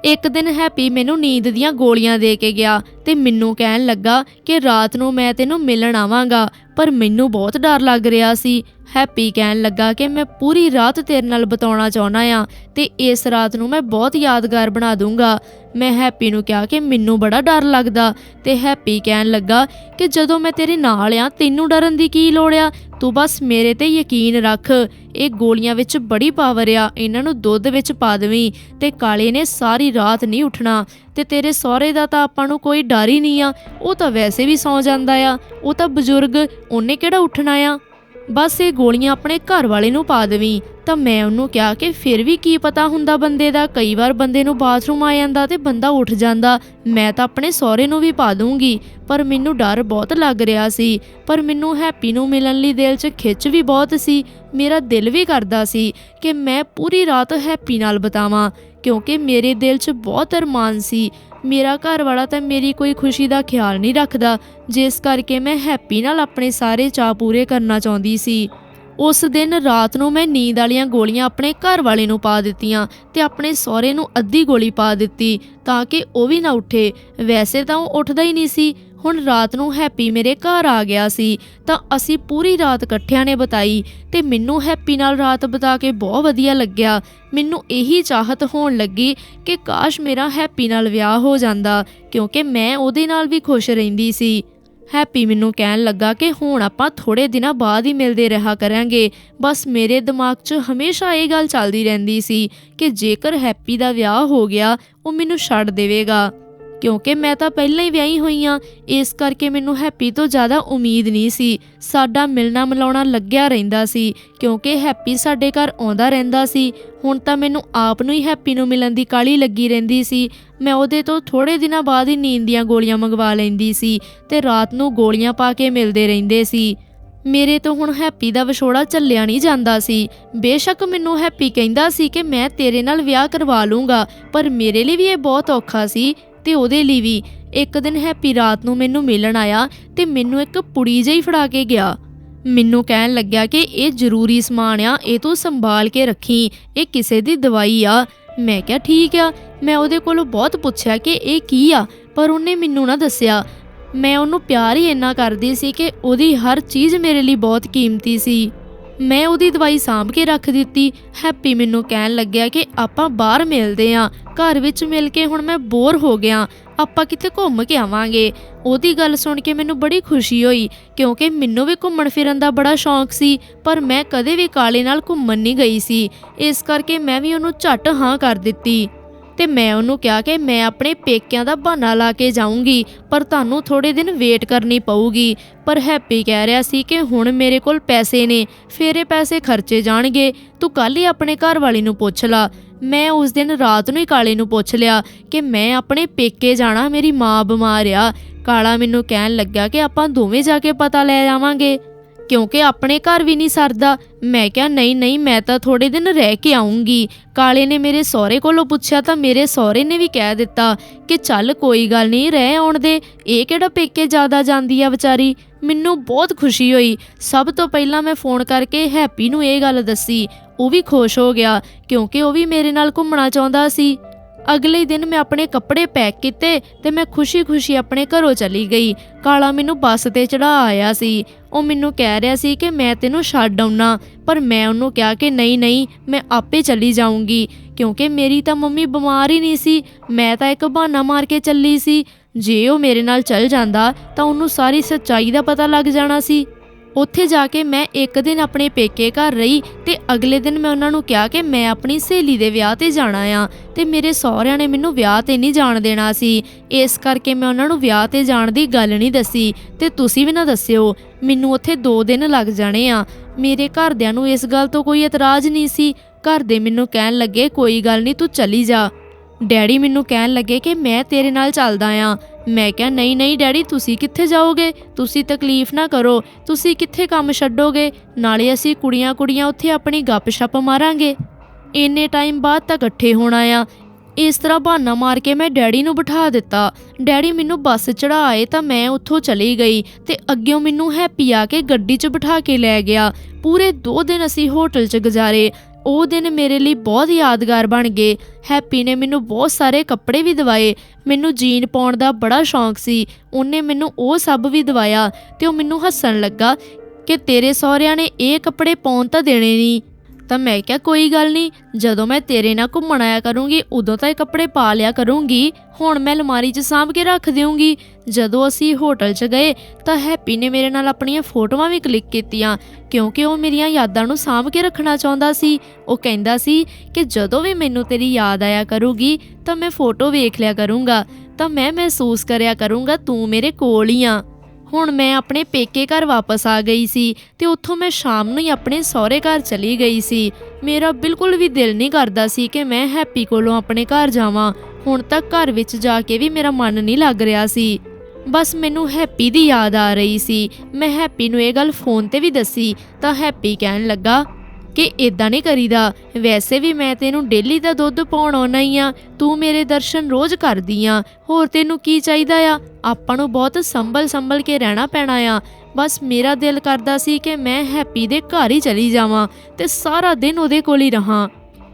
ਇੱਕ ਦਿਨ ਹੈਪੀ ਮੈਨੂੰ ਨੀਂਦ ਦੀਆਂ ਗੋਲੀਆਂ ਦੇ ਕੇ ਗਿਆ ਤੇ ਮੈਨੂੰ ਕਹਿਣ ਲੱਗਾ ਕਿ ਰਾਤ ਨੂੰ ਮੈਂ ਤੈਨੂੰ ਮਿਲਣ ਆਵਾਂਗਾ, ਪਰ ਮੈਨੂੰ ਬਹੁਤ ਡਰ ਲੱਗ ਰਿਹਾ ਸੀ। ਹੈਪੀ ਕਹਿਣ ਲੱਗਾ ਕਿ ਮੈਂ ਪੂਰੀ ਰਾਤ ਤੇਰੇ ਨਾਲ ਬਿਤਾਉਣਾ ਚਾਹੁੰਦਾ ਆ ਤੇ ਇਸ ਰਾਤ ਨੂੰ ਮੈਂ ਬਹੁਤ ਯਾਦਗਾਰ ਬਣਾ ਦੂੰਗਾ। ਮੈਂ ਹੈਪੀ ਨੂੰ ਕਿਹਾ ਕਿ ਮੈਨੂੰ ਬੜਾ ਡਰ ਲੱਗਦਾ ਤੇ ਹੈਪੀ ਕਹਿਣ ਲੱਗਾ ਕਿ ਜਦੋਂ ਮੈਂ ਤੇਰੇ ਨਾਲ ਆ, ਤੈਨੂੰ ਡਰਨ ਦੀ ਕੀ ਲੋੜ ਆ? ਤੂੰ ਬਸ ਮੇਰੇ ਤੇ ਯਕੀਨ ਰੱਖ। ਇਹ ਗੋਲੀਆਂ ਵਿੱਚ ਬੜੀ ਪਾਵਰ ਆ, ਇਹਨਾਂ ਨੂੰ ਦੁੱਧ ਵਿੱਚ ਪਾ ਦੇਵੀਂ ਤੇ ਕਾਲੇ ਨੇ ਸਾਰੀ ਰਾਤ ਨਹੀਂ ਉੱਠਣਾ ਤੇ ਤੇਰੇ ਸਹੁਰੇ ਦਾ ਤਾਂ ਆਪਾਂ ਨੂੰ ਕੋਈ ਡਰ ਹੀ ਨਹੀਂ ਆ। ਉਹ ਤਾਂ ਵੈਸੇ ਵੀ ਸੌ ਜਾਂਦਾ ਆ। ਉਹ ਤਾਂ ਬਜ਼ੁਰਗ, ਉਹਨੇ ਕਿਹੜਾ ਉੱਠਣਾ ਆ? ਬਸ ਇਹ ਗੋਲੀਆਂ ਆਪਣੇ ਘਰ ਵਾਲੇ ਨੂੰ ਪਾ ਦੇਵੀਂ। ਤਾਂ ਮੈਂ ਉਹਨੂੰ ਕਿਹਾ ਕਿ ਫਿਰ ਵੀ ਕੀ ਪਤਾ ਹੁੰਦਾ ਬੰਦੇ ਦਾ, ਕਈ ਵਾਰ ਬੰਦੇ ਨੂੰ ਬਾਥਰੂਮ ਆ ਜਾਂਦਾ ਤੇ ਬੰਦਾ ਉੱਠ ਜਾਂਦਾ। ਮੈਂ ਤਾਂ ਆਪਣੇ ਸਹੁਰੇ ਨੂੰ ਵੀ ਪਾ ਦੂੰਗੀ ਪਰ ਮੈਨੂੰ ਡਰ ਬਹੁਤ ਲੱਗ ਰਿਹਾ ਸੀ। ਪਰ ਮੈਨੂੰ ਹੈਪੀ ਨੂੰ ਮਿਲਣ ਲਈ ਦਿਲ 'ਚ ਖਿੱਚ ਵੀ ਬਹੁਤ ਸੀ। ਮੇਰਾ ਦਿਲ ਵੀ ਕਰਦਾ ਸੀ ਕਿ ਮੈਂ ਪੂਰੀ ਰਾਤ ਹੈਪੀ ਨਾਲ ਬਿਤਾਵਾਂ। ਕਿਉਂਕਿ ਮੇਰੇ ਦਿਲ 'ਚ ਬਹੁਤ ਅਰਮਾਨ ਸੀ। ਮੇਰਾ ਘਰ ਵਾਲਾ ਤਾਂ ਮੇਰੀ ਕੋਈ ਖੁਸ਼ੀ ਦਾ ਖਿਆਲ ਨਹੀਂ ਰੱਖਦਾ, ਜਿਸ ਕਰਕੇ ਮੈਂ ਹੈਪੀ ਨਾਲ ਆਪਣੇ ਸਾਰੇ ਚਾਅ ਪੂਰੇ ਕਰਨਾ ਚਾਹੁੰਦੀ ਸੀ। ਉਸ ਦਿਨ ਰਾਤ ਨੂੰ ਮੈਂ ਨੀਂਦ ਵਾਲੀਆਂ ਗੋਲੀਆਂ ਆਪਣੇ ਘਰ ਵਾਲੇ ਨੂੰ ਪਾ ਦਿੱਤੀਆਂ ਤੇ ਆਪਣੇ ਸਹੁਰੇ ਨੂੰ ਅੱਧੀ ਗੋਲੀ ਪਾ ਦਿੱਤੀ ਤਾਂ ਕਿ ਉਹ ਵੀ ਨਾ ਉੱਠੇ। ਵੈਸੇ ਤਾਂ ਉਹ ਉੱਠਦਾ ਹੀ ਨਹੀਂ ਸੀ ਹੁਣ ਰਾਤ ਨੂੰ ਹੈਪੀ ਮੇਰੇ ਘਰ ਆ ਗਿਆ ਸੀ, ਤਾਂ ਅਸੀਂ ਪੂਰੀ ਰਾਤ ਇਕੱਠਿਆਂ ਨੇ ਬਿਤਾਈ ਤੇ ਮੈਨੂੰ ਹੈਪੀ ਨਾਲ ਰਾਤ ਬਿਤਾ ਕੇ ਬਹੁਤ ਵਧੀਆ ਲੱਗਿਆ। ਮੈਨੂੰ ਇਹੀ ਚਾਹਤ ਹੋਣ ਲੱਗੀ ਕਿ ਕਾਸ਼ ਮੇਰਾ ਹੈਪੀ ਨਾਲ ਵਿਆਹ ਹੋ ਜਾਂਦਾ, ਕਿਉਂਕਿ ਮੈਂ ਉਹਦੇ ਨਾਲ ਵੀ ਖੁਸ਼ ਰਹਿੰਦੀ ਸੀ। ਹੈਪੀ ਮੈਨੂੰ ਕਹਿਣ ਲੱਗਾ ਕਿ ਹੁਣ ਆਪਾਂ ਥੋੜੇ ਦਿਨਾਂ ਬਾਅਦ ਹੀ ਮਿਲਦੇ ਰਹਾ ਕਰਾਂਗੇ। ਬਸ ਮੇਰੇ ਦਿਮਾਗ 'ਚ ਹਮੇਸ਼ਾ ਇਹ ਗੱਲ ਚੱਲਦੀ ਰਹਿੰਦੀ ਸੀ ਕਿ ਜੇਕਰ ਹੈਪੀ ਦਾ ਵਿਆਹ ਹੋ ਗਿਆ, ਉਹ ਮੈਨੂੰ ਛੱਡ ਦੇਵੇਗਾ। ਕਿਉਂਕਿ ਮੈਂ ਤਾਂ ਪਹਿਲਾਂ ਹੀ ਵਿਆਹੀ ਹੋਈ ਆ, ਇਸ ਕਰਕੇ ਮੈਨੂੰ ਹੈਪੀ ਤੋਂ ਜ਼ਿਆਦਾ ਉਮੀਦ ਨਹੀਂ ਸੀ। ਸਾਡਾ ਮਿਲਣਾ ਮਿਲਾਉਣਾ ਲੱਗਿਆ ਰਹਿੰਦਾ ਸੀ, ਕਿਉਂਕਿ ਹੈਪੀ ਸਾਡੇ ਘਰ ਆਉਂਦਾ ਰਹਿੰਦਾ ਸੀ। ਹੁਣ ਤਾਂ ਮੈਨੂੰ ਆਪ ਨੂੰ ਹੀ ਹੈਪੀ ਨੂੰ ਮਿਲਣ ਦੀ ਕਾਲੀ ਲੱਗੀ ਰਹਿੰਦੀ ਸੀ। ਮੈਂ ਉਹਦੇ ਤੋਂ ਥੋੜੇ ਦਿਨਾਂ ਬਾਅਦ ਹੀ ਨੀਂਦ ਦੀਆਂ ਗੋਲੀਆਂ ਮੰਗਵਾ ਲੈਂਦੀ ਸੀ ਤੇ ਰਾਤ ਨੂੰ ਗੋਲੀਆਂ ਪਾ ਕੇ ਮਿਲਦੇ ਰਹਿੰਦੇ ਸੀ। ਮੇਰੇ ਤੋਂ ਹੁਣ ਹੈਪੀ ਦਾ ਵਿਛੋੜਾ ਚੱਲਿਆ ਨਹੀਂ ਜਾਂਦਾ ਸੀ। ਬੇਸ਼ੱਕ ਮੈਨੂੰ ਹੈਪੀ ਕਹਿੰਦਾ ਸੀ ਕਿ ਮੈਂ ਤੇਰੇ ਨਾਲ ਵਿਆਹ ਕਰਵਾ ਲੂੰਗਾ, ਪਰ ਮੇਰੇ ਲਈ ਵੀ ਇਹ ਬਹੁਤ ਔਖਾ ਸੀ। ਤੇ ਉਹਦੇ ਲਈ ਵੀ ਇੱਕ ਦਿਨ ਹੈਪੀ ਰਾਤ ਨੂੰ ਮੈਨੂੰ ਮਿਲਣ ਆਇਆ ਤੇ ਮੈਨੂੰ ਇੱਕ ਪੁੜੀ ਜਿਹੀ ਫੜਾ ਕੇ ਗਿਆ। ਮੈਨੂੰ ਕਹਿਣ ਲੱਗਿਆ ਕਿ ਇਹ ਜ਼ਰੂਰੀ ਸਮਾਨ ਆ, ਇਹ ਤੋਂ ਸੰਭਾਲ ਕੇ ਰੱਖੀ, ਇਹ ਕਿਸੇ ਦੀ ਦਵਾਈ ਆ। ਮੈਂ ਕਿਹਾ, ਠੀਕ ਆ। ਮੈਂ ਉਹਦੇ ਕੋਲੋਂ ਬਹੁਤ ਪੁੱਛਿਆ ਕਿ ਇਹ ਕੀ ਆ, ਪਰ ਉਹਨੇ ਮੈਨੂੰ ਨਾ ਦੱਸਿਆ। ਮੈਂ ਉਹਨੂੰ ਪਿਆਰ ਹੀ ਇੰਨਾ ਕਰਦੀ ਸੀ ਕਿ ਉਹਦੀ ਹਰ ਚੀਜ਼ ਮੇਰੇ ਲਈ ਬਹੁਤ ਕੀਮਤੀ ਸੀ। ਮੈਂ ਉਹਦੀ ਦਵਾਈ ਸਾਂਭ ਕੇ ਰੱਖ ਦਿੱਤੀ। ਹੈਪੀ ਮੈਨੂੰ ਕਹਿਣ ਲੱਗਿਆ ਕਿ ਆਪਾਂ ਬਾਹਰ ਮਿਲਦੇ ਆਂ ਘਰ ਵਿੱਚ ਮਿਲ ਕੇ ਹੁਣ ਮੈਂ ਬੋਰ ਹੋ ਗਿਆ। ਆਪਾਂ ਕਿਤੇ ਘੁੰਮ ਕੇ ਆਵਾਂਗੇ। ਉਹਦੀ ਗੱਲ ਸੁਣ ਕੇ ਮੈਨੂੰ ਬੜੀ ਖੁਸ਼ੀ ਹੋਈ, ਕਿਉਂਕਿ ਮੈਨੂੰ ਵੀ ਘੁੰਮਣ ਫਿਰਨ ਦਾ ਬੜਾ ਸ਼ੌਂਕ ਸੀ, ਪਰ ਮੈਂ ਕਦੇ ਵੀ ਕਾਲੇ ਨਾਲ ਘੁੰਮਣ ਨਹੀਂ ਗਈ ਸੀ। ਇਸ ਕਰਕੇ ਮੈਂ ਵੀ ਉਹਨੂੰ ਝੱਟ ਹਾਂ ਕਰ ਦਿੱਤੀ। ਤੇ ਮੈਂ ਉਹਨੂੰ ਕਿਹਾ ਕਿ ਮੈਂ ਆਪਣੇ ਪੇਕਿਆਂ ਦਾ ਬਹਾਨਾ ਲਾ ਕੇ ਜਾਊਂਗੀ, ਪਰ ਤੁਹਾਨੂੰ ਥੋੜੇ ਦਿਨ ਵੇਟ ਕਰਨੀ ਪਊਗੀ। ਪਰ ਹੈਪੀ ਕਹਿ ਰਿਹਾ ਸੀ ਕਿ ਹੁਣ ਮੇਰੇ ਕੋਲ ਪੈਸੇ ਨੇ, ਫਿਰ ਇਹ ਪੈਸੇ ਖਰਚੇ ਜਾਣਗੇ। ਤੂੰ ਕੱਲ ਹੀ ਆਪਣੇ ਘਰ ਵਾਲੀ ਨੂੰ ਪੁੱਛ ਲਾ। ਮੈਂ ਉਸ ਦਿਨ ਰਾਤ ਨੂੰ ਹੀ ਕਾਲੇ ਨੂੰ ਪੁੱਛ ਲਿਆ ਕਿ ਮੈਂ ਆਪਣੇ ਪੇਕੇ ਜਾਣਾ, ਮੇਰੀ ਮਾਂ ਬਿਮਾਰ ਆ। ਕਾਲਾ ਮੈਨੂੰ ਕਹਿਣ ਲੱਗਾ ਕਿ ਆਪਾਂ ਦੋਵੇਂ ਜਾ ਕੇ ਪਤਾ ਲੈ ਜਾਵਾਂਗੇ ਕਿਉਂਕਿ ਆਪਣੇ ਘਰ ਵੀ ਨਹੀਂ ਸਰਦਾ। ਮੈਂ ਕਿਹਾ, ਨਹੀਂ ਨਹੀਂ, ਮੈਂ ਤਾਂ ਥੋੜੇ ਦਿਨ ਰਹਿ ਕੇ ਆਉਂਗੀ ਕਾਲੇ ਨੇ ਮੇਰੇ ਸਹੁਰੇ ਕੋਲੋਂ ਪੁੱਛਿਆ ਤਾਂ ਮੇਰੇ ਸਹੁਰੇ ਨੇ ਵੀ ਕਹਿ ਦਿੱਤਾ ਕਿ ਚੱਲ ਕੋਈ ਗੱਲ ਨਹੀਂ, ਰਹਿ ਆਉਣ ਦੇ। ਇਹ ਕਿਹੜਾ ਪੇਕੇ ਜ਼ਿਆਦਾ ਜਾਂਦੀ ਆ ਵਿਚਾਰੀ? ਮੈਨੂੰ ਬਹੁਤ ਖੁਸ਼ੀ ਹੋਈ। ਸਭ ਤੋਂ ਪਹਿਲਾਂ ਮੈਂ ਫੋਨ ਕਰਕੇ ਹੈਪੀ ਨੂੰ ਇਹ ਗੱਲ ਦੱਸੀ। ਉਹ ਵੀ ਖੁਸ਼ ਹੋ ਗਿਆ, ਕਿਉਂਕਿ ਉਹ ਵੀ ਮੇਰੇ ਨਾਲ ਘੁੰਮਣਾ ਚਾਹੁੰਦਾ ਸੀ। ਅਗਲੇ ਦਿਨ ਮੈਂ ਆਪਣੇ ਕੱਪੜੇ ਪੈਕ ਕੀਤੇ ਤੇ ਮੈਂ ਖੁਸ਼ੀ-ਖੁਸ਼ੀ ਆਪਣੇ ਘਰੋਂ ਚਲੀ ਗਈ। ਕਾਲਾ ਮੈਨੂੰ ਬੱਸ ਤੇ ਚੜਾ ਆਇਆ ਸੀ। ਉਹ ਮੈਨੂੰ ਕਹਿ ਰਿਹਾ ਸੀ ਕਿ ਮੈਂ ਤੈਨੂੰ ਛੱਡ ਆਉਣਾ, ਪਰ ਮੈਂ ਉਹਨੂੰ ਕਿਹਾ ਕਿ ਨਹੀਂ ਨਹੀਂ, ਮੈਂ ਆਪੇ ਚਲੀ ਜਾਊਂਗੀ, ਕਿਉਂਕਿ ਮੇਰੀ ਤਾਂ ਮੰਮੀ ਬਿਮਾਰ ਹੀ ਨਹੀਂ ਸੀ, ਮੈਂ ਤਾਂ ਇੱਕ ਬਹਾਨਾ ਮਾਰ ਕੇ ਚੱਲੀ ਸੀ। ਜੇ ਉਹ ਮੇਰੇ ਨਾਲ ਚੱਲ ਜਾਂਦਾ, ਤਾਂ ਉਹਨੂੰ ਸਾਰੀ ਸੱਚਾਈ ਦਾ ਪਤਾ ਲੱਗ ਜਾਣਾ ਸੀ। ਉੱਥੇ ਜਾ ਕੇ ਮੈਂ ਇੱਕ ਦਿਨ ਆਪਣੇ ਪੇਕੇ ਘਰ ਰਹੀ ਤੇ ਅਗਲੇ ਦਿਨ ਮੈਂ ਉਹਨਾਂ ਨੂੰ ਕਿਹਾ ਕਿ ਮੈਂ ਆਪਣੀ ਸਹੇਲੀ ਦੇ ਵਿਆਹ ਤੇ ਜਾਣਾ ਆ ਤੇ ਮੇਰੇ ਸਹੁਰਿਆਂ ਨੇ ਮੈਨੂੰ ਵਿਆਹ ਤੇ ਨਹੀਂ ਜਾਣ ਦੇਣਾ ਸੀ। ਇਸ ਕਰਕੇ ਮੈਂ ਉਹਨਾਂ ਨੂੰ ਵਿਆਹ ਤੇ ਜਾਣ ਦੀ ਗੱਲ ਨਹੀਂ ਦੱਸੀ ਤੇ ਤੁਸੀਂ ਵੀ ਨਾ ਦੱਸਿਓ, ਮੈਨੂੰ ਉੱਥੇ 2 ਦਿਨ ਲੱਗ ਜਾਣੇ ਆ। ਮੇਰੇ ਘਰਦਿਆਂ ਨੂੰ ਇਸ ਗੱਲ ਤੋਂ ਕੋਈ ਇਤਰਾਜ਼ ਨਹੀਂ ਸੀ। ਘਰ ਦੇ ਮੈਨੂੰ ਕਹਿਣ ਲੱਗੇ, ਕੋਈ ਗੱਲ ਨਹੀਂ, ਤੂੰ ਚਲੀ ਜਾ। ਡੈਡੀ ਮੈਨੂੰ ਕਹਿਣ ਲੱਗੇ ਕਿ ਮੈਂ ਤੇਰੇ ਨਾਲ ਚੱਲਦਾ ਆ। ਮੈਂ ਕਿਹਾ, ਨਹੀਂ ਨਹੀਂ ਡੈਡੀ, ਤੁਸੀਂ ਕਿੱਥੇ ਜਾਓਗੇ? ਤੁਸੀਂ ਤਕਲੀਫ ਨਾ ਕਰੋ। ਤੁਸੀਂ ਕਿੱਥੇ ਕੰਮ ਛੱਡੋਗੇ? ਨਾਲੇ ਅਸੀਂ ਕੁੜੀਆਂ ਕੁੜੀਆਂ ਉੱਥੇ ਆਪਣੀ ਗੱਪ ਸ਼ੱਪ ਮਾਰਾਂਗੇ। ਇੰਨੇ ਟਾਈਮ ਬਾਅਦ ਤਾਂ ਇਕੱਠੇ ਹੋਣਾ ਆ। ਇਸ ਤਰ੍ਹਾਂ ਬਹਾਨਾ ਮਾਰ ਕੇ ਮੈਂ ਡੈਡੀ ਨੂੰ ਬਿਠਾ ਦਿੱਤਾ। ਡੈਡੀ ਮੈਨੂੰ ਬੱਸ ਚੜਾਏ ਤਾਂ ਮੈਂ ਉੱਥੋਂ ਚਲੀ ਗਈ ਤੇ ਅੱਗਿਓਂ ਮੈਨੂੰ ਹੈਪੀ ਆ ਕੇ ਗੱਡੀ 'ਚ ਬਿਠਾ ਕੇ ਲੈ ਗਿਆ। ਪੂਰੇ 2 ਦਿਨ ਅਸੀਂ ਹੋਟਲ 'ਚ ਗੁਜ਼ਾਰੇ। ਉਹ ਦਿਨ ਮੇਰੇ ਲਈ ਬਹੁਤ ਯਾਦਗਾਰ ਬਣ ਗਏ। ਹੈਪੀ ਨੇ ਮੈਨੂੰ ਬਹੁਤ ਸਾਰੇ ਕੱਪੜੇ ਵੀ ਦਿਵਾਏ। ਮੈਨੂੰ ਜੀਨ ਪਾਉਣ ਦਾ ਬੜਾ ਸ਼ੌਂਕ ਸੀ। ਉਹਨੇ ਮੈਨੂੰ ਉਹ ਸਭ ਵੀ ਦਿਵਾਇਆ ਤੇ ਉਹ ਮੈਨੂੰ ਹੱਸਣ ਲੱਗਾ ਕਿ ਤੇਰੇ ਸਹੁਰਿਆਂ ਨੇ ਇਹ ਕੱਪੜੇ ਪਾਉਣ ਤਾਂ ਦੇਣੇ ਨਹੀਂ ਤਾਂ ਮੈਂ ਕਿਹਾ, ਕੋਈ ਗੱਲ ਨਹੀਂ, ਜਦੋਂ ਮੈਂ ਤੇਰੇ ਨਾਲ ਘੁੰਮਣ ਆਇਆ ਕਰੂੰਗੀ, ਉਦੋਂ ਤਾਂ ਇਹ ਕੱਪੜੇ ਪਾ ਲਿਆ ਕਰੂੰਗੀ। ਹੁਣ ਮੈਂ ਅਲਮਾਰੀ 'ਚ ਸਾਂਭ ਕੇ ਰੱਖ ਦਿਉਂਗੀ ਜਦੋਂ ਅਸੀਂ ਹੋਟਲ 'ਚ ਗਏ, ਤਾਂ ਹੈਪੀ ਨੇ ਮੇਰੇ ਨਾਲ ਆਪਣੀਆਂ ਫੋਟੋਆਂ ਵੀ ਕਲਿੱਕ ਕੀਤੀਆਂ, ਕਿਉਂਕਿ ਉਹ ਮੇਰੀਆਂ ਯਾਦਾਂ ਨੂੰ ਸਾਂਭ ਕੇ ਰੱਖਣਾ ਚਾਹੁੰਦਾ ਸੀ। ਉਹ ਕਹਿੰਦਾ ਸੀ ਕਿ ਜਦੋਂ ਵੀ ਮੈਨੂੰ ਤੇਰੀ ਯਾਦ ਆਇਆ ਕਰੂਗੀ, ਤਾਂ ਮੈਂ ਫੋਟੋ ਵੇਖ ਲਿਆ ਕਰੂੰਗਾ। ਤਾਂ ਮੈਂ ਮਹਿਸੂਸ ਕਰਿਆ ਕਰੂੰਗਾ, ਤੂੰ ਮੇਰੇ ਕੋਲ ਹੀ ਆ। ਹੁਣ ਮੈਂ ਆਪਣੇ ਪੇਕੇ ਘਰ ਵਾਪਸ ਆ ਗਈ ਸੀ ਤੇ ਉੱਥੋਂ ਮੈਂ ਸ਼ਾਮ ਨੂੰ ਹੀ ਆਪਣੇ ਸਹੁਰੇ ਘਰ ਚਲੀ ਗਈ ਸੀ। ਮੇਰਾ ਬਿਲਕੁਲ ਵੀ ਦਿਲ ਨਹੀਂ ਕਰਦਾ ਸੀ ਕਿ ਮੈਂ ਹੈਪੀ ਕੋਲੋਂ ਆਪਣੇ ਘਰ ਜਾਵਾਂ। ਹੁਣ ਤੱਕ ਘਰ ਵਿੱਚ ਜਾ ਕੇ ਵੀ ਮੇਰਾ ਮਨ ਨਹੀਂ ਲੱਗ ਰਿਹਾ ਸੀ। ਬਸ ਮੈਨੂੰ ਹੈਪੀ ਦੀ ਯਾਦ ਆ ਰਹੀ ਸੀ। ਮੈਂ ਹੈਪੀ ਨੂੰ ਇਹ ਗੱਲ ਫੋਨ ਤੇ ਵੀ ਦੱਸੀ, ਤਾਂ ਹੈਪੀ ਕਹਿਣ ਲੱਗਾ ਕਿ ਇਦਾਂ ਨਹੀਂ ਕਰੀਦਾ। ਵੈਸੇ ਵੀ ਮੈਂ ਤੈਨੂੰ ਡੇਲੀ ਦਾ ਦੁੱਧ ਪਾਉਣ ਆਉਣਾ ਹੀ ਆ। ਤੂੰ ਮੇਰੇ ਦਰਸ਼ਨ ਰੋਜ਼ ਕਰਦੀ ਆ। ਹੋਰ ਤੈਨੂੰ ਕੀ ਚਾਹੀਦਾ ਆ? ਆਪਾਂ ਨੂੰ ਬਹੁਤ ਸੰਭਲ ਸੰਭਲ ਕੇ ਰਹਿਣਾ ਪੈਣਾ ਆ। ਬਸ ਮੇਰਾ ਦਿਲ ਕਰਦਾ ਸੀ ਕਿ ਮੈਂ ਹੈਪੀ ਦੇ ਘਰ ਹੀ ਚਲੀ ਜਾਵਾਂ ਤੇ ਸਾਰਾ ਦਿਨ ਉਹਦੇ ਕੋਲ ਹੀ ਰਹਾਂ।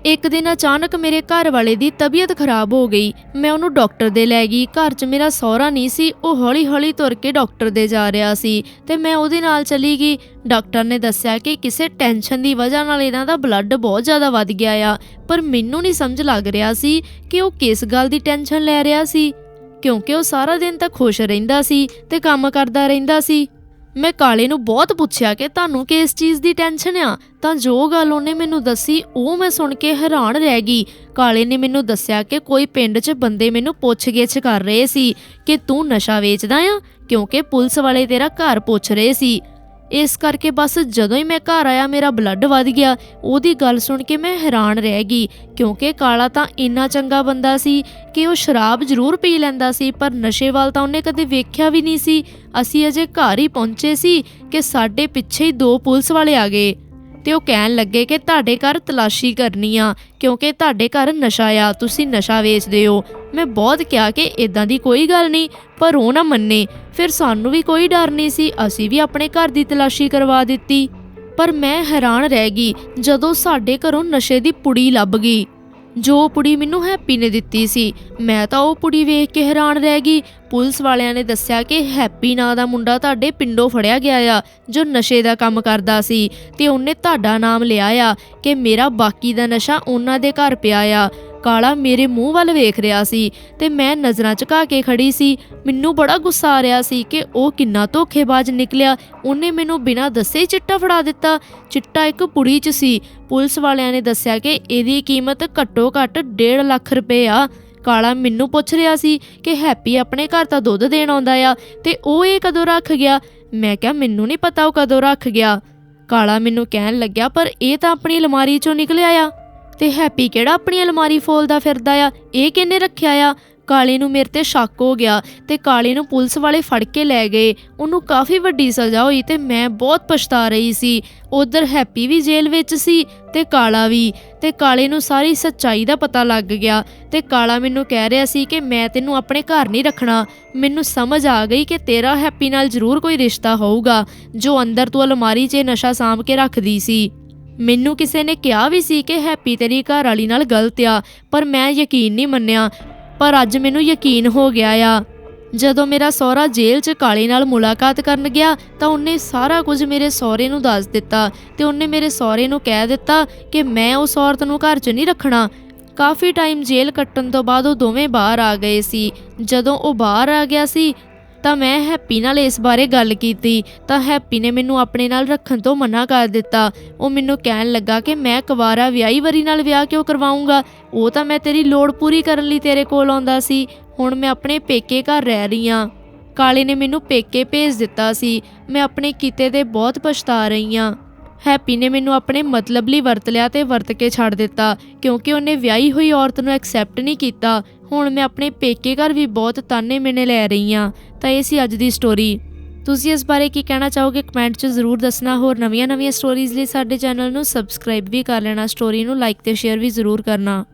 ਇੱਕ ਦਿਨ ਅਚਾਨਕ ਮੇਰੇ ਘਰ ਵਾਲੇ ਦੀ ਤਬੀਅਤ ਖਰਾਬ ਹੋ ਗਈ। ਮੈਂ ਉਹਨੂੰ ਡਾਕਟਰ ਦੇ ਲੈ ਗਈ। ਘਰ 'ਚ ਮੇਰਾ ਸਹੁਰਾ ਨਹੀਂ ਸੀ, ਉਹ ਹੌਲੀ-ਹੌਲੀ ਤੁਰ ਕੇ ਡਾਕਟਰ ਦੇ ਜਾ ਰਿਹਾ ਸੀ ਤੇ ਮੈਂ ਉਹਦੇ ਨਾਲ ਚਲੀ ਗਈ। ਡਾਕਟਰ ਨੇ ਦੱਸਿਆ ਕਿ ਕਿਸੇ ਟੈਨਸ਼ਨ ਦੀ ਵਜ੍ਹਾ ਨਾਲ ਇਹਨਾਂ ਦਾ ਬਲੱਡ ਬਹੁਤ ਜ਼ਿਆਦਾ ਵੱਧ ਗਿਆ ਆ, ਪਰ ਮੈਨੂੰ ਨਹੀਂ ਸਮਝ ਲੱਗ ਰਿਹਾ ਸੀ ਕਿ ਉਹ ਕਿਸ ਗੱਲ ਦੀ ਟੈਨਸ਼ਨ ਲੈ ਰਿਹਾ ਸੀ, ਕਿਉਂਕਿ ਉਹ ਸਾਰਾ ਦਿਨ ਤਾਂ ਖੁਸ਼ ਰਹਿੰਦਾ ਸੀ ਤੇ ਕੰਮ ਕਰਦਾ ਰਹਿੰਦਾ ਸੀ। ਮੈਂ ਕਾਲੇ ਨੂੰ ਬਹੁਤ ਪੁੱਛਿਆ ਕਿ ਤੁਹਾਨੂੰ ਕਿਸ ਚੀਜ਼ ਦੀ ਟੈਨਸ਼ਨ ਆ? ਤਾਂ ਜੋ ਗੱਲ ਉਹਨੇ ਮੈਨੂੰ ਦੱਸੀ, ਉਹ ਮੈਂ ਸੁਣ ਕੇ ਹੈਰਾਨ ਰਹਿ ਗਈ। ਕਾਲੇ ਨੇ ਮੈਨੂੰ ਦੱਸਿਆ ਕਿ ਕੋਈ ਪਿੰਡ 'ਚ ਬੰਦੇ ਮੈਨੂੰ ਪੁੱਛ-ਗਿੱਛ ਕਰ ਰਹੇ ਸੀ ਕਿ ਤੂੰ ਨਸ਼ਾ ਵੇਚਦਾ ਆ? ਕਿਉਂਕਿ ਪੁਲਿਸ ਵਾਲੇ ਤੇਰਾ ਘਰ ਪੁੱਛ ਰਹੇ ਸੀ। ਇਸ ਕਰਕੇ ਬਸ ਜਦੋਂ ਹੀ ਮੈਂ ਘਰ ਆਇਆ, ਮੇਰਾ ਬਲੱਡ ਵੱਧ ਗਿਆ। ਉਹਦੀ ਗੱਲ ਸੁਣ ਕੇ ਮੈਂ ਹੈਰਾਨ ਰਹਿ ਗਈ, ਕਿਉਂਕਿ ਕਾਲਾ ਤਾਂ ਇੰਨਾ ਚੰਗਾ ਬੰਦਾ ਸੀ ਕਿ ਉਹ ਸ਼ਰਾਬ ਜ਼ਰੂਰ ਪੀ ਲੈਂਦਾ ਸੀ, ਪਰ ਨਸ਼ੇ ਵੱਲ ਤਾਂ ਉਹਨੇ ਕਦੇ ਵੇਖਿਆ ਵੀ ਨਹੀਂ ਸੀ। ਅਸੀਂ ਅਜੇ ਘਰ ਹੀ ਪਹੁੰਚੇ ਸੀ ਕਿ ਸਾਡੇ ਪਿੱਛੇ ਹੀ ਦੋ ਪੁਲਿਸ ਵਾਲੇ ਆ ਗਏ। ਤੇ ਉਹ ਕਹਿਣ ਲੱਗੇ ਕਿ ਤੁਹਾਡੇ ਘਰ ਤਲਾਸ਼ੀ ਕਰਨੀ ਆ, ਕਿਉਂਕਿ ਤੁਹਾਡੇ ਘਰ ਨਸ਼ਾ ਆ, ਤੁਸੀਂ ਨਸ਼ਾ ਵੇਚਦੇ ਹੋ। ਮੈਂ ਬਹੁਤ ਕਿਹਾ ਕਿ ਇਦਾਂ ਦੀ ਕੋਈ ਗੱਲ ਨਹੀਂ, ਪਰ ਉਹ ਨਾ ਮੰਨੇ। ਫਿਰ ਸਾਨੂੰ ਵੀ ਕੋਈ ਡਰ ਨਹੀਂ ਸੀ, ਅਸੀਂ ਵੀ ਆਪਣੇ ਘਰ ਦੀ ਤਲਾਸ਼ੀ ਕਰਵਾ ਦਿੱਤੀ। ਪਰ ਮੈਂ ਹੈਰਾਨ ਰਹਿ ਗਈ ਜਦੋਂ ਸਾਡੇ ਘਰੋਂ ਨਸ਼ੇ ਦੀ ਪੁੜੀ ਲੱਭ ਗਈ। ਜੋ ਪੁੜੀ ਮੈਨੂੰ ਹੈਪੀ ਨੇ ਦਿੱਤੀ ਸੀ, ਮੈਂ ਤਾਂ ਉਹ ਪੁੜੀ ਵੇਖ ਕੇ ਹੈਰਾਨ ਰਹਿ ਗਈ। ਪੁਲਿਸ ਵਾਲਿਆਂ ਨੇ ਦੱਸਿਆ ਕਿ ਹੈਪੀ ਨਾਂ ਦਾ ਮੁੰਡਾ ਤੁਹਾਡੇ ਪਿੰਡੋਂ ਫੜਿਆ ਗਿਆ ਆ, ਜੋ ਨਸ਼ੇ ਦਾ ਕੰਮ ਕਰਦਾ ਸੀ। ਤੇ ਉਹਨੇ ਤੁਹਾਡਾ ਨਾਮ ਲਿਆ ਆ ਕਿ ਮੇਰਾ ਬਾਕੀ ਦਾ ਨਸ਼ਾ ਉਹਨਾਂ ਦੇ ਘਰ ਪਿਆ ਆ। ਕਾਲਾ ਮੇਰੇ ਮੂੰਹ ਵੱਲ ਵੇਖ ਰਿਹਾ ਸੀ ਤੇ ਮੈਂ ਨਜ਼ਰਾਂ ਝੁਕਾ ਕੇ ਖੜੀ ਸੀ। ਮੈਨੂੰ ਬੜਾ ਗੁੱਸਾ ਆ ਰਿਹਾ ਸੀ ਕਿ ਉਹ ਕਿੰਨਾ ਧੋਖੇਬਾਜ਼ ਨਿਕਲਿਆ। ਉਹਨੇ ਮੈਨੂੰ ਬਿਨਾਂ ਦੱਸੇ ਚਿੱਟਾ ਫੜਾ ਦਿੱਤਾ। ਚਿੱਟਾ ਇੱਕ ਪੁੜੀ 'ਚ ਸੀ। ਪੁਲਿਸ ਵਾਲਿਆਂ ਨੇ ਦੱਸਿਆ ਕਿ ਇਹਦੀ ਕੀਮਤ ਘੱਟੋ ਘੱਟ 1.5 ਲੱਖ ਰੁਪਏ ਆ। ਕਾਲਾ ਮੈਨੂੰ ਪੁੱਛ ਰਿਹਾ ਸੀ ਕਿ ਹੈਪੀ ਆਪਣੇ ਘਰ ਤਾਂ ਦੁੱਧ ਦੇਣ ਆਉਂਦਾ ਆ ਤੇ ਉਹ ਇਹ ਕਦੋਂ ਰੱਖ ਗਿਆ? ਮੈਂ ਕਿਹਾ, ਮੈਨੂੰ ਨਹੀਂ ਪਤਾ ਉਹ ਕਦੋਂ ਰੱਖ ਗਿਆ। ਕਾਲਾ ਮੈਨੂੰ ਕਹਿਣ ਲੱਗਿਆ, ਪਰ ਇਹ ਤਾਂ ਆਪਣੀ ਅਲਮਾਰੀ 'ਚੋਂ ਨਿਕਲਿਆ ਆ। ਤੇ ਹੈਪੀ ਕਿਹੜਾ ਆਪਣੀ ਅਲਮਾਰੀ ਫੋਲਦਾ ਫਿਰਦਾ ਆ? ਇਹ ਕਿਹਨੇ ਰੱਖਿਆ ਆ? ਕਾਲੇ ਨੂੰ ਮੇਰੇ ਤੇ ਸ਼ੱਕ ਹੋ ਗਿਆ ਤੇ ਕਾਲੇ ਨੂੰ ਪੁਲਿਸ ਵਾਲੇ ਫੜ ਕੇ ਲੈ ਗਏ। ਉਹਨੂੰ ਕਾਫੀ ਵੱਡੀ ਸਜ਼ਾ ਹੋਈ ਤੇ ਮੈਂ ਬਹੁਤ ਪਛਤਾ ਰਹੀ ਸੀ। ਉਧਰ ਹੈਪੀ ਵੀ ਜੇਲ੍ਹ ਵਿੱਚ ਸੀ ਤੇ ਕਾਲਾ ਵੀ। ਤੇ ਕਾਲੇ ਨੂੰ ਸਾਰੀ ਸੱਚਾਈ ਦਾ ਪਤਾ ਲੱਗ ਗਿਆ ਤੇ ਕਾਲਾ ਮੈਨੂੰ ਕਹਿ ਰਿਹਾ ਸੀ ਕਿ ਮੈਂ ਤੈਨੂੰ ਆਪਣੇ ਘਰ ਨਹੀਂ ਰੱਖਣਾ। ਮੈਨੂੰ ਸਮਝ ਆ ਗਈ ਕਿ ਤੇਰਾ ਹੈਪੀ ਨਾਲ ਜ਼ਰੂਰ ਕੋਈ ਰਿਸ਼ਤਾ ਹੋਊਗਾ, ਜੋ ਅੰਦਰ ਤੂੰ ਅਲਮਾਰੀ 'ਚ ਨਸ਼ਾ ਸਾਂਭ ਕੇ ਰੱਖਦੀ ਸੀ। ਮੈਨੂੰ ਕਿਸੇ ਨੇ ਕਿਹਾ ਵੀ ਸੀ ਕਿ ਹੈਪੀ ਤੇਰੀ ਘਰ ਵਾਲੀ ਨਾਲ ਗਲਤ ਆ, ਪਰ ਮੈਂ ਯਕੀਨ ਨਹੀਂ ਮੰਨਿਆ। ਪਰ ਅੱਜ ਮੈਨੂੰ ਯਕੀਨ ਹੋ ਗਿਆ ਆ। ਜਦੋਂ ਮੇਰਾ ਸਹੁਰਾ ਜੇਲ੍ਹ 'ਚ ਕਾਲੇ ਨਾਲ ਮੁਲਾਕਾਤ ਕਰਨ ਗਿਆ, ਤਾਂ ਉਹਨੇ ਸਾਰਾ ਕੁਝ ਮੇਰੇ ਸਹੁਰੇ ਨੂੰ ਦੱਸ ਦਿੱਤਾ ਤੇ ਉਹਨੇ ਮੇਰੇ ਸਹੁਰੇ ਨੂੰ ਕਹਿ ਦਿੱਤਾ ਕਿ ਮੈਂ ਉਸ ਔਰਤ ਨੂੰ ਘਰ 'ਚ ਨਹੀਂ ਰੱਖਣਾ। ਕਾਫੀ ਟਾਈਮ ਜੇਲ੍ਹ ਕੱਟਣ ਤੋਂ ਬਾਅਦ ਉਹ ਦੋਵੇਂ ਬਾਹਰ ਆ ਗਏ ਸੀ। ਜਦੋਂ ਉਹ ਬਾਹਰ ਆ ਗਿਆ ਸੀ ਤਾਂ ਮੈਂ ਹੈਪੀ ਨਾਲ ਇਸ ਬਾਰੇ ਗੱਲ ਕੀਤੀ, ਤਾਂ ਹੈਪੀ ਨੇ ਮੈਨੂੰ ਆਪਣੇ ਨਾਲ ਰੱਖਣ ਤੋਂ ਮਨਾ ਕਰ ਦਿੱਤਾ। ਉਹ ਮੈਨੂੰ ਕਹਿਣ ਲੱਗਾ ਕਿ ਮੈਂ ਕੁਵਾਰਾ ਵਿਆਹੀ ਵਰੀ ਨਾਲ ਵਿਆਹ ਕਿਉਂ ਕਰਵਾਉਂਗਾ? ਉਹ ਤਾਂ ਮੈਂ ਤੇਰੀ ਲੋੜ ਪੂਰੀ ਕਰਨ ਲਈ ਤੇਰੇ ਕੋਲ ਆਉਂਦਾ ਸੀ। ਹੁਣ ਮੈਂ ਆਪਣੇ ਪੇਕੇ ਘਰ ਰਹਿ ਰਹੀ ਹਾਂ। ਕਾਲੇ ਨੇ ਮੈਨੂੰ ਪੇਕੇ ਭੇਜ ਦਿੱਤਾ ਸੀ। ਮੈਂ ਆਪਣੇ ਕੀਤੇ ਦੇ ਬਹੁਤ ਪਛਤਾ ਰਹੀ ਹਾਂ। ਹੈਪੀ ਨੇ ਮੈਨੂੰ ਆਪਣੇ ਮਤਲਬ ਲਈ ਵਰਤ ਲਿਆ ਤੇ ਵਰਤ ਕੇ ਛੱਡ ਦਿੱਤਾ, ਕਿਉਂਕਿ ਉਹਨੇ ਵਿਆਹੀ ਹੋਈ ਔਰਤ ਨੂੰ ਐਕਸੈਪਟ ਨਹੀਂ ਕੀਤਾ। ਹੁਣ ਮੈਂ ਆਪਣੇ ਪੇਕੇ ਘਰ ਵੀ ਬਹੁਤ ਤਾਨੇ ਮਿਹਣੇ ਲੈ ਰਹੀ ਹਾਂ, ਤਾਂ ਇਹ ਸੀ ਅੱਜ ਦੀ ਸਟੋਰੀ ਤੁਸੀਂ ਇਸ ਬਾਰੇ ਕੀ ਕਹਿਣਾ ਚਾਹੋਗੇ ਕਮੈਂਟ 'ਚ ਜ਼ਰੂਰ ਦੱਸਣਾ, ਹੋਰ ਨਵੀਆਂ-ਨਵੀਆਂ ਸਟੋਰੀਜ਼ ਲਈ ਸਾਡੇ ਚੈਨਲ ਨੂੰ ਸਬਸਕ੍ਰਾਈਬ ਵੀ ਕਰ ਲੈਣਾ ਸਟੋਰੀ ਨੂੰ ਲਾਈਕ ਤੇ ਸ਼ੇਅਰ ਵੀ ਜ਼ਰੂਰ ਕਰਨਾ।